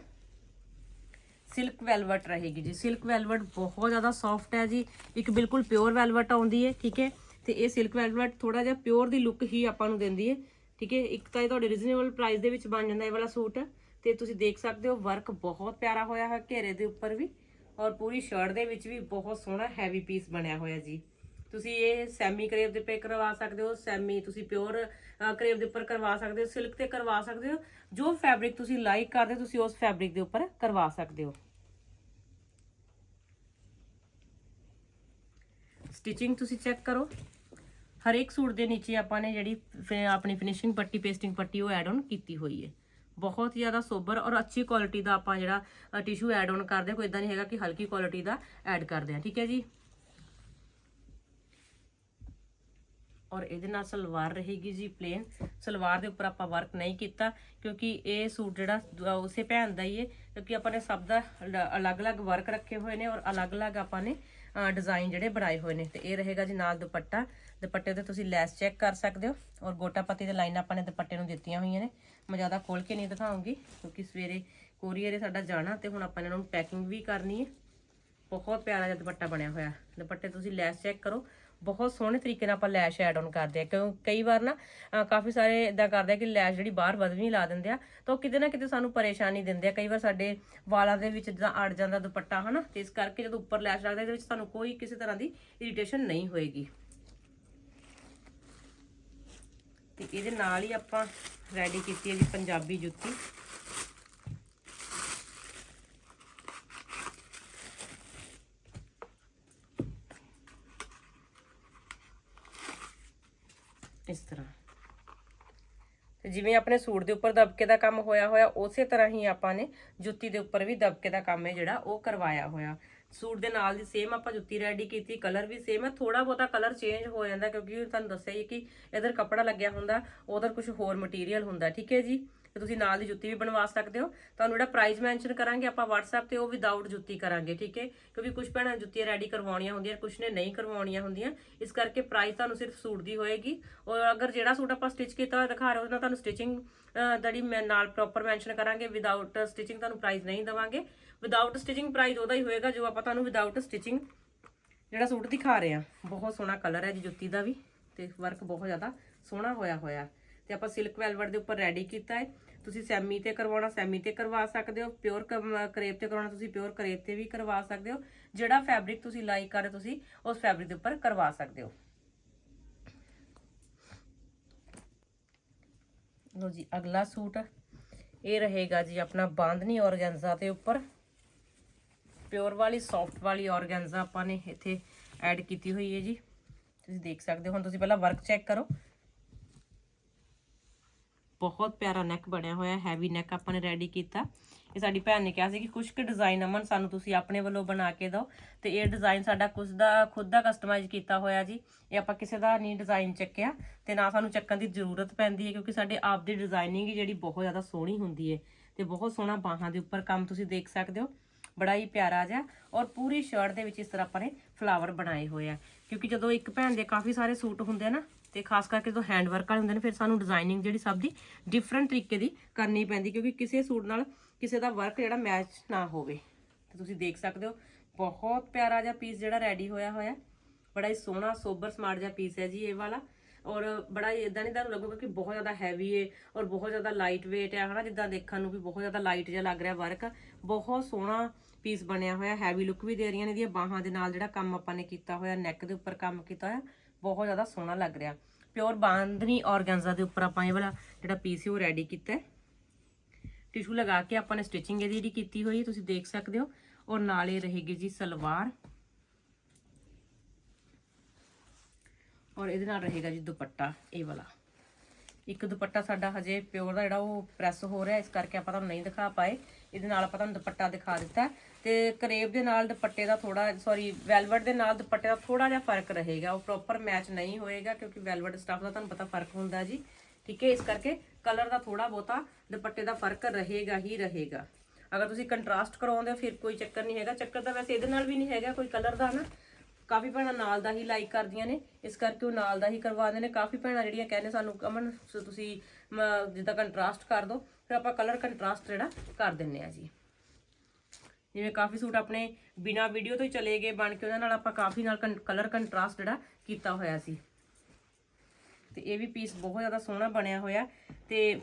ਸਿਲਕ ਵੈਲਵਟ ਰਹੇਗੀ ਜੀ। ਸਿਲਕ ਵੈਲਵਟ ਬਹੁਤ ਜ਼ਿਆਦਾ ਸੌਫਟ ਹੈ ਜੀ। ਇੱਕ ਬਿਲਕੁਲ ਪਿਓਰ ਵੈਲਵਟ ਆਉਂਦੀ ਹੈ, ਠੀਕ ਹੈ? ਤੇ ਇਹ ਸਿਲਕ ਵੈਲਵਟ ਥੋੜਾ ਜਿਹਾ ਪਿਓਰ ਦੀ ਲੁੱਕ ਹੀ ਆਪਾਂ ਨੂੰ ਦਿੰਦੀ ਹੈ, ਠੀਕ ਹੈ? ਇੱਕ ਤਾਂ ਇਹ ਤੁਹਾਡੇ ਰੀਜ਼ਨੇਬਲ ਪ੍ਰਾਈਸ ਦੇ ਵਿੱਚ ਬਣ ਜਾਂਦਾ ਇਹ ਵਾਲਾ ਸੂਟ। ਤੇ ਤੁਸੀਂ ਦੇਖ ਸਕਦੇ ਹੋ ਵਰਕ ਬਹੁਤ ਪਿਆਰਾ ਹੋਇਆ ਹੈ ਘੇਰੇ ਦੇ ਉੱਪਰ ਵੀ ਔਰ ਪੂਰੀ ਸ਼ਰਟ ਦੇ ਵਿੱਚ ਵੀ ਬਹੁਤ ਸੋਹਣਾ ਹੈਵੀ ਪੀਸ ਬਣਿਆ ਹੋਇਆ ਜੀ। ਤੁਸੀਂ ਇਹ ਸੈਮੀ ਕਰੇਪ ਦੇ ਉੱਪਰ ਕਰਵਾ ਸਕਦੇ ਹੋ ਸੈਮੀ ਤੁਸੀਂ ਪਿਓਰ ਕਰੇਪ ਦੇ ਉੱਪਰ ਕਰਵਾ ਸਕਦੇ ਹੋ ਸਿਲਕ ਤੇ ਕਰਵਾ ਸਕਦੇ ਹੋ। ਜੋ ਫੈਬਰਿਕ ਤੁਸੀਂ ਲਾਈਕ ਕਰਦੇ ਤੁਸੀਂ ਉਸ ਫੈਬਰਿਕ ਦੇ ਉੱਪਰ ਕਰਵਾ ਸਕਦੇ ਹੋ। ਸਟਿਚਿੰਗ ਤੁਸੀਂ ਚੈੱਕ ਕਰੋ। ਹਰੇਕ ਸੂਟ ਦੇ ਨੀਚੇ ਆਪਾਂ ਨੇ ਜਿਹੜੀ, ਫਿ- ਆਪਣੀ ਫਿਨਿਸ਼ਿੰਗ ਪੱਟੀ ਪੇਸਟਿੰਗ ਪੱਟੀ ਉਹ ਐਡ ਆਨ ਕੀਤੀ ਹੋਈ ਹੈ। ਬਹੁਤ ਹੀ ਜ਼ਿਆਦਾ ਸੋਬਰ ਔਰ ਅੱਛੀ ਕੁਆਲਿਟੀ ਦਾ ਆਪਾਂ ਜਿਹੜਾ ਟਿਸ਼ੂ ਐਡ ਆਨ ਕਰਦੇ ਹਾਂ, ਕੋਈ ਇਦਾਂ ਨਹੀਂ ਹੈਗਾ ਕਿ ਹਲਕੀ ਕੁਆਲਿਟੀ ਦਾ ਐਡ ਕਰਦੇ ਹਾਂ, ਠੀਕ ਹੈ ਜੀ? ਔਰ ਇਹਦੇ ਨਾਲ ਸਲਵਾਰ ਰਹੇਗੀ ਜੀ ਪਲੇਨ ਸਲਵਾਰ ਦੇ ਉੱਪਰ ਆਪਾਂ ਵਰਕ ਨਹੀਂ ਕੀਤਾ, ਕਿਉਂਕਿ ਇਹ ਸੂਟ ਜਿਹੜਾ ਉਸੇ ਭੈਣ ਦਾ ਹੀ ਹੈ ਕਿਉਂਕਿ ਆਪਾਂ ਨੇ ਸਭ ਦਾ ਅਲੱਗ-ਅਲੱਗ ਵਰਕ ਰੱਖੇ ਹੋਏ ਨੇ ਔਰ ਅਲੱਗ-ਅਲੱਗ ਆਪਾਂ ਨੇ ਡਿਜ਼ਾਈਨ ਜਿਹੜੇ ਬਣਾਏ ਹੋਏ ਨੇ। ਤੇ ਇਹ ਰਹੇਗਾ ਜੀ ਨਾਲ ਦੁਪੱਟਾ। ਦੁਪੱਟੇ ਤੇ ਤੁਸੀਂ ਲੈਸ ਚੈੱਕ ਕਰ ਸਕਦੇ ਹੋ ਔਰ ਗੋਟਾ ਪੱਤੀ ਦੇ ਲਾਈਨ ਆਪਾਂ ਨੇ ਦੁਪੱਟੇ ਨੂੰ ਦਿੱਤੀਆਂ ਹੋਈਆਂ ਨੇ। ਮੈਂ ਜ਼ਿਆਦਾ ਖੋਲ ਕੇ ਨਹੀਂ ਦਿਖਾਉਂਗੀ, ਕਿਉਂਕਿ ਸਵੇਰੇ ਕੋਰੀਅਰ ਸਾਡਾ ਜਾਣਾ ਤੇ ਹੁਣ ਆਪਾਂ ਇਹਨਾਂ ਨੂੰ ਪੈਕਿੰਗ ਵੀ ਕਰਨੀ ਹੈ। ਬਹੁਤ ਪਿਆਰਾ ਜਿਹਾ ਦੁਪੱਟਾ ਬਣਿਆ ਹੋਇਆ। ਦੁਪੱਟੇ ਤੁਸੀਂ ਲੈਸ ਚੈੱਕ ਕਰੋ। ਬਹੁਤ ਸੋਹਣੇ ਤਰੀਕੇ ਨਾਲ ਆਪਾਂ ਲੈਸ਼ ਐਡ ਆਨ ਕਰਦੇ ਆ ਕਿਉਂ ਕਈ ਵਾਰ ਨਾ ਕਾਫੀ ਸਾਰੇ ਇਦਾਂ ਕਰਦੇ ਆ ਕਿ ਲੈਸ਼ ਜਿਹੜੀ ਬਾਹਰ ਵਧਵੀਂ ਲਾ ਦਿੰਦੇ ਆ, ਤਾਂ ਉਹ ਕਿਤੇ ਨਾ ਕਿਤੇ ਸਾਨੂੰ ਪਰੇਸ਼ਾਨੀ ਦਿੰਦੇ ਆ। ਕਈ ਵਾਰ ਸਾਡੇ ਵਾਲਾਂ ਦੇ ਵਿੱਚ ਜਿੱਦਾਂ ਅੜ ਜਾਂਦਾ ਦੁਪੱਟਾ, ਹਨਾ? ਤੇ ਇਸ ਕਰਕੇ ਜਦੋਂ ਉੱਪਰ ਲੈਸ਼ ਲੱਗਦਾ ਇਹਦੇ ਵਿੱਚ ਤੁਹਾਨੂੰ ਕੋਈ ਕਿਸੇ ਤਰ੍ਹਾਂ ਦੀ ਇਰੀਟੇਸ਼ਨ ਨਹੀਂ ਹੋਏਗੀ। ਤੇ ਇਹਦੇ ਨਾਲ ਹੀ ਆਪਾਂ ਰੈਡੀ ਕੀਤੀ ਹੈ ਜੀ ਪੰਜਾਬੀ ਜੁੱਤੀ। ਇਸ ਤਰ੍ਹਾਂ। ਤੇ ਜਿਵੇਂ ਆਪਣੇ ਸੂਟ ਦੇ ਉੱਪਰ ਦਬਕੇ ਦਾ ਕੰਮ ਹੋਇਆ ਹੋਇਆ, ਉਸੇ ਤਰ੍ਹਾਂ ਹੀ ਆਪਾਂ ਨੇ ਜੁੱਤੀ ਦੇ ਉੱਪਰ ਵੀ ਦਬਕੇ ਦਾ ਕੰਮ ਹੈ ਜਿਹੜਾ ਉਹ ਕਰਵਾਇਆ ਹੋਇਆ। ਸੂਟ ਦੇ ਨਾਲ ਦੀ ਸੇਮ ਆਪਾਂ ਜੁੱਤੀ ਰੈਡੀ ਕੀਤੀ ਕਲਰ ਵੀ ਸੇਮ ਹੈ ਥੋੜਾ ਬਹੁਤਾ ਕਲਰ ਚੇਂਜ ਹੋ ਜਾਂਦਾ ਕਿਉਂਕਿ ਤੁਹਾਨੂੰ ਦੱਸਿਆ ਹੀ ਕਿ ਇਧਰ ਕੱਪੜਾ ਲੱਗਿਆ ਹੁੰਦਾ, ਉਧਰ ਕੁਝ ਹੋਰ ਮਟੀਰੀਅਲ ਹੁੰਦਾ, ਠੀਕ ਹੈ ਜੀ? ਤੇ ਤੁਸੀਂ ਨਾਲ ਦੀ ਜੁੱਤੀ ਵੀ ਬਣਵਾ ਸਕਦੇ ਹੋ। ਤੁਹਾਨੂੰ ਜਿਹੜਾ ਪ੍ਰਾਈਸ ਮੈਂਸ਼ਨ ਕਰਾਂਗੇ, ਆਪਾਂ WhatsApp ਤੇ ਉਹ ਵਿਦਆਊਟ ਜੁੱਤੀ ਕਰਾਂਗੇ, ਠੀਕ ਹੈ? ਕਿਉਂਕਿ ਕੁਝ ਭੈਣਾਂ ਜੁੱਤੀਆਂ ਰੈਡੀ ਕਰਵਾਉਣੀਆਂ ਹੁੰਦੀਆਂ ਕੁਝ ਨੇ ਨਹੀਂ ਕਰਵਾਉਣੀਆਂ ਹੁੰਦੀਆਂ, ਇਸ ਕਰਕੇ ਪ੍ਰਾਈਸ ਤੁਹਾਨੂੰ ਸਿਰਫ ਸੂਟ ਦੀ ਹੋਏਗੀ। ਔਰ ਅਗਰ ਜਿਹੜਾ ਸੂਟ ਆਪਾਂ ਸਟਿਚ ਕੀਤਾ ਹੋਇਆ ਦਿਖਾ ਰਹੇ ਹੋ, ਉਹਦੇ ਤੁਹਾਨੂੰ ਸਟਿਚਿੰਗ ਜਿਹੜੀ ਮੈਂ ਨਾਲ ਪ੍ਰੋਪਰ ਮੈਂਸ਼ਨ ਕਰਾਂਗੇ ਵਿਦਆਊਟ ਸਟਿਚਿੰਗ ਤੁਹਾਨੂੰ ਪ੍ਰਾਈਸ ਨਹੀਂ ਦਵਾਂਗੇ। ਵਿਦਆਊਟ ਸਟਿਚਿੰਗ ਪ੍ਰਾਈਸ ਉਹਦਾ ਹੀ ਹੋਏਗਾ ਜੋ ਆਪਾਂ ਤੁਹਾਨੂੰ ਵਿਦਆਊਟ ਸਟਿਚਿੰਗ ਜਿਹੜਾ ਸੂਟ ਦਿਖਾ ਰਹੇ ਆ ਬਹੁਤ ਸੋਹਣਾ ਕਲਰ ਹੈ ਜੀ ਜੁੱਤੀ ਦਾ ਵੀ ਤੇ ਵਰਕ ਬਹੁਤ ਜ਼ਿਆਦਾ ਸੋਹਣਾ ਹੋਇਆ ਹੋਇਆ। ਤੇ ਆਪਾਂ ਸਿਲਕ ਵੈਲਵਟ ਦੇ ਉੱਪਰ ਰੈਡੀ ਕੀਤਾ ਹੈ। ਤੁਸੀਂ ਸੈਮੀ ਤੇ ਕਰਵਾਉਣਾ ਸੈਮੀ ਤੇ ਕਰਵਾ ਸਕਦੇ ਹੋ। ਪਿਓਰ ਕਰੇਪ ਤੇ ਕਰਵਾਉਣਾ, ਤੁਸੀਂ ਪਿਓਰ ਕਰੇਪ ਤੇ ਵੀ ਕਰਵਾ ਸਕਦੇ ਹੋ। ਜਿਹੜਾ ਫੈਬਰਿਕ ਤੁਸੀਂ ਲਾਈਕ ਕਰ ਤੁਸੀਂ ਉਸ ਫੈਬਰਿਕ ਦੇ ਉੱਪਰ ਕਰਵਾ ਸਕਦੇ ਹੋ। ਲੋ ਜੀ, ਅਗਲਾ ਸੂਟ। ਇਹ ਰਹੇਗਾ ਜੀ ਆਪਣਾ ਬਾਂਧਨੀ ਔਰਗੈਂਜ਼ਾ ਦੇ ਉੱਪਰ। ਪਿਓਰ ਵਾਲੀ ਸੌਫਟ ਵਾਲੀ ਔਰਗੈਂਜ਼ਾ ਆਪਾਂ ਨੇ ਇੱਥੇ ਐਡ ਕੀਤੀ ਹੋਈ ਹੈ ਜੀ। ਤੁਸੀਂ ਦੇਖ ਸਕਦੇ ਹੋ, ਹੁਣ ਤੁਸੀਂ ਪਹਿਲਾਂ ਵਰਕ ਚੈੱਕ ਕਰੋ। ਬਹੁਤ ਪਿਆਰਾ ਨੈਕ ਬਣਿਆ ਹੋਇਆ ਹੈਵੀ ਨੈਕ ਆਪਾਂ ਨੇ ਰੈਡੀ ਕੀਤਾ। ਇਹ ਸਾਡੀ ਭੈਣ ਨੇ ਕਿਹਾ ਸੀ ਕਿ ਕੁਝ ਕੁ ਡਿਜ਼ਾਈਨ ਅਮਨ ਸਾਨੂੰ ਤੁਸੀਂ ਆਪਣੇ ਵੱਲੋਂ ਬਣਾ ਕੇ ਦਿਓ। ਤੇ ਇਹ ਡਿਜ਼ਾਈਨ ਸਾਡਾ ਕੁਝ ਦਾ, ਖੁਦ ਦਾ ਕਸਟਮਾਈਜ਼ ਕੀਤਾ ਹੋਇਆ ਜੀ। ਇਹ ਆਪਾਂ ਕਿਸੇ ਦਾ ਨਹੀਂ ਡਿਜ਼ਾਈਨ ਚੱਕਿਆ ਤੇ ਨਾ ਸਾਨੂੰ ਚੱਕਣ ਦੀ ਜ਼ਰੂਰਤ ਪੈਂਦੀ ਹੈ, ਕਿਉਂਕਿ ਸਾਡੇ ਆਪ ਦੀ ਡਿਜ਼ਾਈਨਿੰਗ ਹੀ ਜਿਹੜੀ ਬਹੁਤ ਜ਼ਿਆਦਾ ਸੋਹਣੀ ਹੁੰਦੀ ਹੈ ਤੇ ਬਹੁਤ ਸੋਹਣਾ ਬਾਹਾਂ ਦੇ ਉੱਪਰ ਕੰਮ ਤੁਸੀਂ ਦੇਖ ਸਕਦੇ ਹੋ। ਬੜਾ ਹੀ ਪਿਆਰਾ ਜਿਹਾ ਔਰ ਪੂਰੀ ਸ਼ਰਟ ਦੇ ਵਿੱਚ ਇਸ ਤਰ੍ਹਾਂ ਆਪਾਂ ਨੇ ਫਲਾਵਰ ਬਣਾਏ ਹੋਏ ਆ। ਕਿਉਂਕਿ ਜਦੋਂ ਇੱਕ ਭੈਣ ਦੇ ਕਾਫੀ ਸਾਰੇ ਸੂਟ ਹੁੰਦੇ ਆ ਨਾ, ਤੇ ਖਾਸ ਕਰਕੇ ਜਦੋਂ ਹੈਂਡ ਵਰਕ ਵਾਲੇ ਹੁੰਦੇ ਨੇ, ਫਿਰ ਸਾਨੂੰ ਡਿਜ਼ਾਈਨਿੰਗ ਜਿਹੜੀ ਸਭ ਦੀ ਡਿਫਰੈਂਟ ਤਰੀਕੇ ਦੀ ਕਰਨੀ ਪੈਂਦੀ, ਕਿਉਂਕਿ ਕਿਸੇ ਸੂਟ ਨਾਲ ਕਿਸੇ ਦਾ ਵਰਕ ਜਿਹੜਾ ਮੈਚ ਨਾ ਹੋਵੇ। ਤੇ ਤੁਸੀਂ ਦੇਖ ਸਕਦੇ ਹੋ, ਬਹੁਤ ਪਿਆਰਾ ਜਿਹਾ ਪੀਸ ਜਿਹੜਾ ਰੈਡੀ ਹੋਇਆ ਹੋਇਆ। ਬੜਾ ਹੀ ਸੋਹਣਾ ਸੋਬਰ ਸਮਾਰਟ ਜਿਹਾ ਪੀਸ ਹੈ ਜੀ ਇਹ ਵਾਲਾ। ਔਰ ਬੜਾ ਹੀ ਇਦਾਂ ਨਹੀਂ ਤੁਹਾਨੂੰ ਲੱਗੂਗਾ ਕਿ ਬਹੁਤ ਜ਼ਿਆਦਾ ਹੈਵੀ ਹੈ ਔਰ ਬਹੁਤ ਜ਼ਿਆਦਾ ਲਾਈਟ weight ਹੈ ਹਨਾ? ਜਿੱਦਾਂ ਦੇਖਣ ਨੂੰ ਵੀ ਬਹੁਤ ਜ਼ਿਆਦਾ ਲਾਈਟ ਜਿਹਾ ਲੱਗ ਰਿਹਾ ਵਰਕ ਬਹੁਤ ਸੋਹਣਾ ਪੀਸ ਬਣਿਆ ਹੋਇਆ ਹੈਵੀ ਲੁੱਕ ਵੀ ਦੇ ਰਹੀਆਂ ਨੇ ਇਹਦੀਆਂ ਬਾਹਾਂ ਦੇ ਨਾਲ ਜਿਹੜਾ ਕੰਮ ਆਪਾਂ ਨੇ ਕੀਤਾ ਹੋਇਆ ਨੈਕ ਦੇ ਉੱਪਰ ਕੰਮ ਕੀਤਾ ਹੋਇਆ, ਬਹੁਤ ਜ਼ਿਆਦਾ ਸੋਹਣਾ ਲੱਗ ਰਿਹਾ। ਪਿਓਰ ਬਾਂਦਨੀ ਔਰਗੈਂਜ਼ਾ ਦੇ ਉੱਪਰ ਆਪਾਂ ਇਹ ਵਾਲਾ ਜਿਹੜਾ ਪੀਸ ਹੈ ਉਹ ਰੈਡੀ ਕੀਤਾ ਟਿਸ਼ੂ ਲਗਾ ਕੇ ਆਪਾਂ ਨੇ ਸਟਿਚਿੰਗ ਇਹਦੀ ਜਿਹੜੀ ਕੀਤੀ ਹੋਈ ਤੁਸੀਂ ਦੇਖ ਸਕਦੇ ਹੋ। ਔਰ ਨਾਲ ਇਹ ਰਹੇਗੀ ਜੀ ਸਲਵਾਰ। ਔਰ ਇਹਦੇ ਨਾਲ ਰਹੇਗਾ ਜੀ ਦੁਪੱਟਾ, ਇਹ ਵਾਲਾ। ਇੱਕ ਦੁਪੱਟਾ ਸਾਡਾ ਹਜੇ ਪਿਓਰ ਦਾ ਜਿਹੜਾ ਉਹ ਪ੍ਰੈਸ ਹੋ ਰਿਹਾ, ਇਸ ਕਰਕੇ ਆਪਾਂ ਤੁਹਾਨੂੰ ਨਹੀਂ ਦਿਖਾ ਪਾਏ। ਇਹਦੇ ਨਾਲ ਆਪਾਂ ਤੁਹਾਨੂੰ ਦੁਪੱਟਾ ਦਿਖਾ ਦਿੱਤਾ। ਤੇ ਕਰੇਬ ਦੇ ਨਾਲ ਦੁਪੱਟੇ ਦਾ ਥੋੜਾ ਸੌਰੀ ਵੈਲਵਟ ਦੇ ਨਾਲ ਦੁਪੱਟੇ ਦਾ ਥੋੜਾ ਜਿਹਾ ਫ਼ਰਕ ਰਹੇਗਾ। ਉਹ ਪ੍ਰੋਪਰ ਮੈਚ ਨਹੀਂ ਹੋਏਗਾ ਕਿਉਂਕਿ ਵੈਲਵਟ ਸਟਫ ਦਾ ਤੁਹਾਨੂੰ ਪਤਾ ਫ਼ਰਕ ਹੁੰਦਾ ਜੀ। ਠੀਕ ਹੈ, ਇਸ ਕਰਕੇ ਕਲਰ ਦਾ ਥੋੜਾ ਬਹੁਤਾ ਦੁਪੱਟੇ ਦਾ ਫ਼ਰਕ ਰਹੇਗਾ ਹੀ ਰਹੇਗਾ। ਅਗਰ ਤੁਸੀਂ ਕੰਟਰਾਸਟ ਕਰਾਉਂਦੇ ਹੋ, ਫਿਰ ਕੋਈ ਚੱਕਰ ਨਹੀਂ ਹੈਗਾ। ਚੱਕਰ ਤਾਂ ਵੈਸੇ ਇਹਦੇ ਨਾਲ ਵੀ ਨਹੀਂ ਹੈਗਾ, ਕੋਈ ਕਲਰ ਦਾ ਨਾ। ਕਾਫੀ ਭੈਣਾਂ ਨਾਲ ਦਾ ਹੀ ਲਾਈਕ ਕਰਦੀਆਂ ਨੇ। ਇਸ ਕਰਕੇ ਉਹ ਨਾਲ ਦਾ ਹੀ ਕਰਵਾਉਂਦੇ ਨੇ। ਕਾਫੀ ਭੈਣਾਂ ਜਿਹੜੀਆਂ ਕਹਿੰਦੇ ਸਾਨੂੰ ਅਮਨ ਤੁਸੀਂ ਮ, ਜਿੱਦਾਂ ਕੰਟਰਾਸਟ ਕਰ ਦਿਓ ਫਿਰ ਆਪਾਂ ਕਲਰ ਕੰਟਰਾਸਟ ਜਿਹੜਾ ਕਰ ਦਿੰਨੇ ਆ ਜੀ। ਜਿਵੇਂ ਕਾਫੀ ਸੂਟ ਆਪਣੇ ਬਿਨਾ ਵੀਡੀਓ ਤੋਂ ਹੀ ਚਲੇ ਗਏ ਬਣ ਕੇ ਉਹਨਾਂ ਨਾਲ ਆਪਾਂ ਕਾਫੀ ਨਾਲ ਕਲਰ ਕੰਟਰਾਸਟ ਜਿਹੜਾ ਕੀਤਾ ਹੋਇਆ ਸੀ। ਤੇ ਇਹ ਵੀ ਪੀਸ ਬਹੁਤ ਜ਼ਿਆਦਾ ਸੋਹਣਾ ਬਣਿਆ ਹੋਇਆ। ਤੇ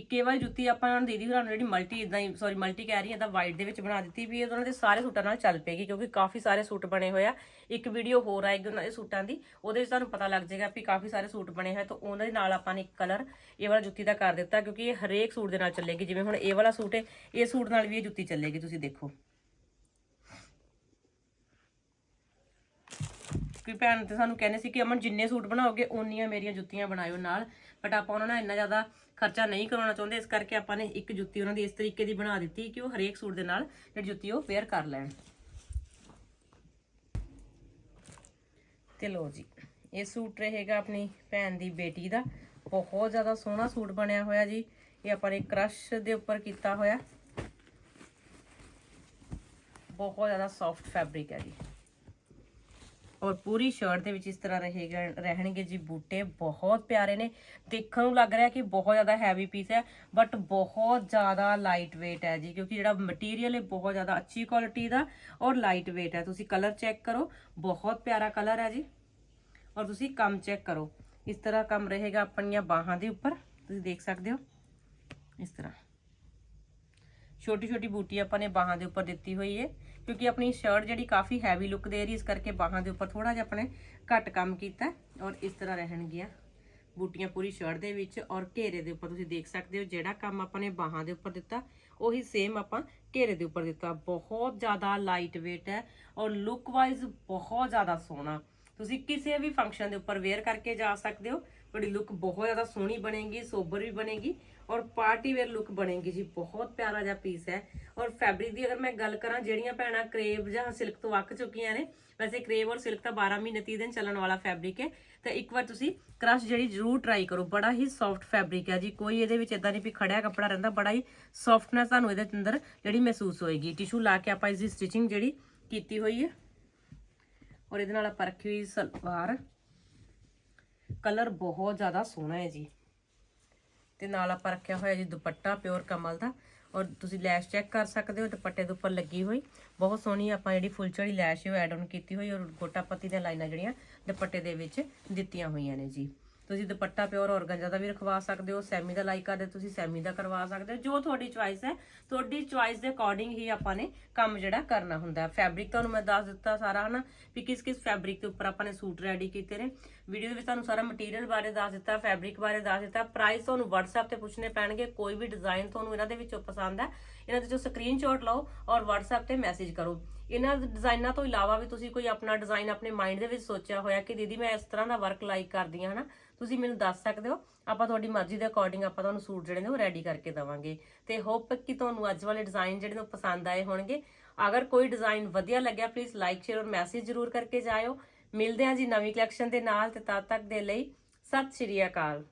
ਇੱਕੇ ਵਾਲੀ ਜੁੱਤੀ ਆਪਾਂ ਨੂੰ ਦੀਦੀ ਹੋਰਾਂ ਨੂੰ ਜਿਹੜੀ ਮਲਟੀ ਇਦਾਂ ਹੀ ਸੌਰੀ ਮਲਟੀ ਕਹਿ ਰਹੀ ਹਾਂ, ਤਾਂ ਵਾਈਟ ਦੇ ਵਿੱਚ ਬਣਾ ਦਿੱਤੀ ਵੀ ਇਹ ਉਹਨਾਂ ਦੇ ਸਾਰੇ ਸੂਟਾਂ ਨਾਲ ਚੱਲ ਪਏਗੀ, ਕਿਉਂਕਿ ਕਾਫੀ ਸਾਰੇ ਸੂਟ ਬਣੇ ਹੋਏ ਆ। ਇੱਕ ਵੀਡੀਓ ਹੋਰ ਆਏਗੀ ਉਹਨਾਂ ਦੇ ਸੂਟਾਂ ਦੀ, ਉਹਦੇ ਵਿੱਚ ਤੁਹਾਨੂੰ ਪਤਾ ਲੱਗ ਜਾਏਗਾ ਵੀ ਕਾਫੀ ਸਾਰੇ ਸੂਟ ਬਣੇ ਹੋਏ, ਤਾਂ ਉਹਨਾਂ ਦੇ ਨਾਲ ਆਪਾਂ ਨੇ ਇੱਕ ਕਲਰ ਇਹ ਵਾਲਾ ਜੁੱਤੀ ਦਾ ਕਰ ਦਿੱਤਾ, ਕਿਉਂਕਿ ਇਹ ਹਰੇਕ ਸੂਟ ਦੇ ਨਾਲ ਚੱਲੇਗੀ, ਜਿਵੇਂ ਹੁਣ ਇਹ ਵਾਲਾ ਸੂਟ ਹੈ, ਇਹ ਸੂਟ ਨਾਲ ਵੀ ਇਹ ਜੁੱਤੀ ਚੱਲੇਗੀ, ਤੁਸੀਂ ਦੇਖੋ। ਕੋਈ ਭੈਣ, ਤੇ ਸਾਨੂੰ ਕਹਿੰਦੇ ਸੀ ਕਿ ਅਮਨ, ਜਿੰਨੇ ਸੂਟ ਬਣਾਓਗੇ, ਓਨੀਆਂ ਮੇਰੀਆਂ ਜੁੱਤੀਆਂ ਬਣਾਇਓ ਨਾਲ ਬਟ ਆਪਾਂ ਉਹਨਾਂ ਨਾਲ ਇੰਨਾ ਜ਼ਿਆਦਾ ਖਰਚਾ ਨਹੀਂ ਕਰਾਉਣਾ ਚਾਹੁੰਦੇ, ਇਸ ਕਰਕੇ ਆਪਾਂ ਨੇ ਇੱਕ ਜੁੱਤੀ ਉਹਨਾਂ ਦੀ ਇਸ ਤਰੀਕੇ ਦੀ ਬਣਾ ਦਿੱਤੀ ਕਿ ਉਹ ਹਰੇਕ ਸੂਟ ਦੇ ਨਾਲ ਜਿਹੜੀ ਜੁੱਤੀ ਉਹ ਵੇਅਰ ਕਰ ਲੈਣ। ਤੇ ਲੋ ਜੀ, ਇਹ ਸੂਟ ਰਹੇਗਾ ਆਪਣੀ ਭੈਣ ਦੀ ਬੇਟੀ ਦਾ। ਬਹੁਤ ਜ਼ਿਆਦਾ ਸੋਹਣਾ ਸੂਟ ਬਣਿਆ ਹੋਇਆ ਜੀ। ਇਹ ਆਪਾਂ ਨੇ ਕ੍ਰਸ਼ ਦੇ ਉੱਪਰ ਕੀਤਾ ਹੋਇਆ। ਬਹੁਤ ਜ਼ਿਆਦਾ ਸੌਫਟ ਫੈਬਰਿਕ ਹੈ ਜੀ। ਔਰ ਪੂਰੀ ਸ਼ਰਟ ਦੇ ਵਿੱਚ ਇਸ ਤਰ੍ਹਾਂ ਰਹੇਗਾ, ਰਹਿਣਗੇ ਜੀ ਬੂਟੇ, ਬਹੁਤ ਪਿਆਰੇ ਨੇ। ਦੇਖਣ ਨੂੰ ਲੱਗ ਰਿਹਾ ਕਿ ਬਹੁਤ ਜ਼ਿਆਦਾ ਹੈਵੀ ਪੀਸ ਹੈ ਬਟ ਬਹੁਤ ਜ਼ਿਆਦਾ ਲਾਈਟ weight ਹੈ ਜੀ, ਕਿਉਂਕਿ ਜਿਹੜਾ ਮਟੀਰੀਅਲ ਹੈ, ਬਹੁਤ ਜ਼ਿਆਦਾ ਅੱਛੀ ਕੁਆਲਿਟੀ ਦਾ ਔਰ ਲਾਈਟ weight ਹੈ। ਤੁਸੀਂ ਕਲਰ ਚੈੱਕ ਕਰੋ, ਬਹੁਤ ਪਿਆਰਾ ਕਲਰ ਹੈ ਜੀ। ਔਰ ਤੁਸੀਂ ਕੰਮ ਚੈੱਕ ਕਰੋ। ਇਸ ਤਰ੍ਹਾਂ ਕੰਮ ਰਹੇਗਾ ਆਪਣੀਆਂ ਬਾਹਾਂ ਦੇ ਉੱਪਰ। ਤੁਸੀਂ ਦੇਖ ਸਕਦੇ ਹੋ, ਇਸ ਤਰ੍ਹਾਂ। ਛੋਟੀ ਛੋਟੀ ਬੂਟੀ ਆਪਾਂ ਨੇ ਬਾਹਾਂ ਦੇ ਉੱਪਰ ਦਿੱਤੀ ਹੋਈ ਹੈ। ਕਿਉਂਕਿ ਆਪਣੀ ਸ਼ਰਟ ਜਿਹੜੀ ਕਾਫੀ ਹੈਵੀ ਲੁੱਕ ਦੇ ਰਹੀ ਇਸ ਕਰਕੇ ਬਾਹਾਂ ਦੇ ਉੱਪਰ ਥੋੜਾ ਜਿਹਾ ਆਪਣੇ ਘੱਟ ਕੰਮ ਕੀਤਾ ਔਰ ਇਸ ਤਰ੍ਹਾਂ ਰਹਿਣਗੀਆਂ ਬੂਟੀਆਂ ਪੂਰੀ ਸ਼ਰਟ ਦੇ ਵਿੱਚ ਔਰ ਘੇਰੇ ਦੇ ਉੱਪਰ ਤੁਸੀਂ ਦੇਖ ਸਕਦੇ ਹੋ ਜਿਹੜਾ ਕੰਮ ਆਪਾਂ ਨੇ ਬਾਹਾਂ ਦੇ ਉੱਪਰ ਦਿੱਤਾ, ਉਹੀ ਸੇਮ ਆਪਾਂ ਘੇਰੇ ਦੇ ਉੱਪਰ ਦਿੱਤਾ। ਬਹੁਤ ਜ਼ਿਆਦਾ ਲਾਈਟ weight ਹੈ ਔਰ ਲੁੱਕ ਵਾਈਜ਼ ਬਹੁਤ ਜ਼ਿਆਦਾ ਸੋਹਣਾ। ਤੁਸੀਂ ਕਿਸੇ ਵੀ ਫੰਕਸ਼ਨ ਦੇ ਉੱਪਰ ਵੇਅਰ ਕਰਕੇ ਜਾ ਸਕਦੇ ਹੋ। ਤੁਹਾਡੀ ਲੁੱਕ ਬਹੁਤ ਜ਼ਿਆਦਾ ਸੋਹਣੀ ਬਣੇਗੀ, ਸੋਬਰ ਵੀ ਬਣੇਗੀ ਔਰ ਪਾਰਟੀ ਵੇਅਰ ਲੁੱਕ ਬਣੇਗੀ ਜੀ, ਬਹੁਤ ਪਿਆਰਾ ਜਿਹਾ ਪੀਸ ਹੈ। ਔਰ ਫੈਬਰਿਕ ਦੀ ਅਗਰ ਮੈਂ ਗੱਲ ਕਰਾਂ, ਜਿਹੜੀਆਂ ਭੈਣਾਂ ਕਰੇਵ ਜਾਂ ਸਿਲਕ ਤੋਂ ਅੱਕ ਚੁੱਕੀਆਂ ਨੇ, ਵੈਸੇ ਕਰੇਵ ਔਰ ਸਿਲਕ ਤਾਂ 12 ਮਹੀਨੇ 30 ਦਿਨ ਚੱਲਣ ਵਾਲਾ ਫੈਬਰਿਕ ਹੈ। ਤਾਂ ਇੱਕ ਵਾਰ ਤੁਸੀਂ ਕ੍ਰਸ਼ ਜਿਹੜੀ ਜ਼ਰੂਰ ਟਰਾਈ ਕਰੋ, ਬੜਾ ਹੀ ਸੌਫਟ ਫੈਬਰਿਕ ਹੈ ਜੀ। ਕੋਈ ਇਹਦੇ ਵਿੱਚ ਇਦਾਂ ਨਹੀਂ ਵੀ ਖੜਿਆ ਕੱਪੜਾ ਰਹਿੰਦਾ, ਬੜਾ ਹੀ ਸੌਫਟਨੈਸ ਤੁਹਾਨੂੰ ਇਹਦੇ ਅੰਦਰ ਜਿਹੜੀ ਮਹਿਸੂਸ ਹੋਏਗੀ। ਟਿਸ਼ੂ ਲਾ ਕੇ ਆਪਾਂ ਇਸ ਦੀ ਸਟਿਚਿੰਗ ਜਿਹੜੀ ਕੀਤੀ ਹੋਈ ਹੈ। ਔਰ ਇਹਦੇ ਨਾਲ ਆਪਾਂ ਰੱਖੀ ਹੋਈ ਸਲਵਾਰ। ਕਲਰ ਬਹੁਤ ਜ਼ਿਆਦਾ ਸੋਹਣਾ ਹੈ ਜੀ। ਤੇ ਨਾਲ ਆਪਾਂ ਰੱਖਿਆ ਹੋਇਆ ਜੀ ਦੁਪੱਟਾ ਪਿਓਰ ਕਮਲ ਦਾ। ਔਰ ਤੁਸੀਂ ਲੈਸ਼ ਚੈੱਕ ਕਰ ਸਕਦੇ ਹੋ, ਦੁਪੱਟੇ ਦੇ ਉੱਪਰ ਲੱਗੀ ਹੋਈ। ਬਹੁਤ ਸੋਹਣੀ ਆਪਾਂ ਜਿਹੜੀ ਫੁੱਲਚੜੀ ਲੈਸ਼ ਹੈ, ਉਹ ਐਡ ਆਨ ਕੀਤੀ ਹੋਈ ਔਰ ਗੋਟਾ ਪੱਤੀ ਦੀਆਂ ਲਾਈਨਾਂ ਜਿਹੜੀਆਂ ਦੁਪੱਟੇ ਦੇ ਵਿੱਚ ਦਿੱਤੀਆਂ ਹੋਈਆਂ ਨੇ ਜੀ। ਤੁਸੀਂ ਦੁਪੱਟਾ ਪਿਓਰ ਔਰਗੰਜਾ ਦਾ ਵੀ ਰਖਵਾ ਸਕਦੇ ਹੋ, ਸੈਮੀ ਦਾ ਲਾਈਕ ਕਰਦੇ ਤੁਸੀਂ ਸੈਮੀ ਦਾ ਕਰਵਾ ਸਕਦੇ ਹੋ, ਜੋ ਤੁਹਾਡੀ ਚੁਆਇਸ ਹੈ, ਤੁਹਾਡੀ ਚੁਆਇਸ ਦੇ ਅਕੋਰਡਿੰਗ ਹੀ ਆਪਾਂ ਨੇ ਕੰਮ ਜਿਹੜਾ ਕਰਨਾ ਹੁੰਦਾ ਹੈ। ਫੈਬਰਿਕ ਤੁਹਾਨੂੰ ਮੈਂ ਦੱਸ ਦਿੱਤਾ ਸਾਰਾ, ਹਨਾ, ਵੀ ਕਿਸ ਕਿਸ ਫੈਬਰਿਕ ਦੇ ਉੱਪਰ ਆਪਾਂ ਨੇ ਸੂਟ ਰੈਡੀ ਕੀਤੇ ਨੇ। ਵੀਡੀਓ ਦੇ ਵਿੱਚ ਤੁਹਾਨੂੰ ਸਾਰਾ ਮਟੀਰੀਅਲ ਬਾਰੇ ਦੱਸ ਦਿੱਤਾ ਫੈਬਰਿਕ ਬਾਰੇ ਦੱਸ ਦਿੱਤਾ ਪ੍ਰਾਈਸ ਤੁਹਾਨੂੰ WhatsApp ਤੇ ਪੁੱਛਣੇ ਪੈਣਗੇ, ਕੋਈ ਵੀ ਡਿਜ਼ਾਈਨ ਤੁਹਾਨੂੰ ਇਹਨਾਂ ਦੇ ਵਿੱਚੋਂ ਪਸੰਦ ਹੈ, ਇਹਨਾਂ ਦੇ ਚੋਂ ਸਕਰੀਨਸ਼ਾਟ ਲਓ ਔਰ WhatsApp ਤੇ ਮੈਸੇਜ ਕਰੋ। ਇਹਨਾਂ ਡਿਜ਼ਾਈਨਾਂ ਤੋਂ ਇਲਾਵਾ ਵੀ ਤੁਸੀਂ ਕੋਈ ਆਪਣਾ ਡਿਜ਼ਾਈਨ ਆਪਣੇ ਮਾਈਂਡ ਦੇ ਵਿੱਚ ਸੋਚਿਆ ਹੋਇਆ ਕਿ ਦੀਦੀ ਮੈਂ ਇਸ ਤਰ੍ਹਾਂ ਦਾ ਵਰਕ ਲਾਈਕ ਕਰਦੀ ਹਾਂ, ਹਨਾ ਤੁਸੀਂ ਮੈਨੂੰ ਦੱਸ ਸਕਦੇ ਹੋ, ਆਪਾਂ ਤੁਹਾਡੀ ਮਰਜ਼ੀ ਦੇ ਅਕੋਰਡਿੰਗ ਆਪਾਂ ਤੁਹਾਨੂੰ ਸੂਟ ਜਿਹੜੇ ਨੇ ਉਹ ਰੈਡੀ ਕਰਕੇ ਦਵਾਂਗੇ। ਤੇ ਹੋਪ ਕਿ ਤੁਹਾਨੂੰ ਅੱਜ ਵਾਲੇ ਡਿਜ਼ਾਈਨ ਜਿਹੜੇ ਨੇ ਉਹ ਪਸੰਦ ਆਏ ਹੋਣਗੇ। ਅਗਰ ਕੋਈ ਡਿਜ਼ਾਈਨ ਵਧੀਆ ਲੱਗਿਆ ਪਲੀਜ਼ ਲਾਈਕ ਸ਼ੇਅਰ ਔਰ ਮੈਸੇਜ ਜ਼ਰੂਰ ਕਰਕੇ ਜਾਇਓ। ਮਿਲਦੇ ਹਾਂ ਜੀ ਨਵੀਂ ਕਲੈਕਸ਼ਨ ਦੇ ਨਾਲ ਤੇ ਤਦ ਤੱਕ ਦੇ ਲਈ ਸਤਿ ਸ਼੍ਰੀ ਅਕਾਲ।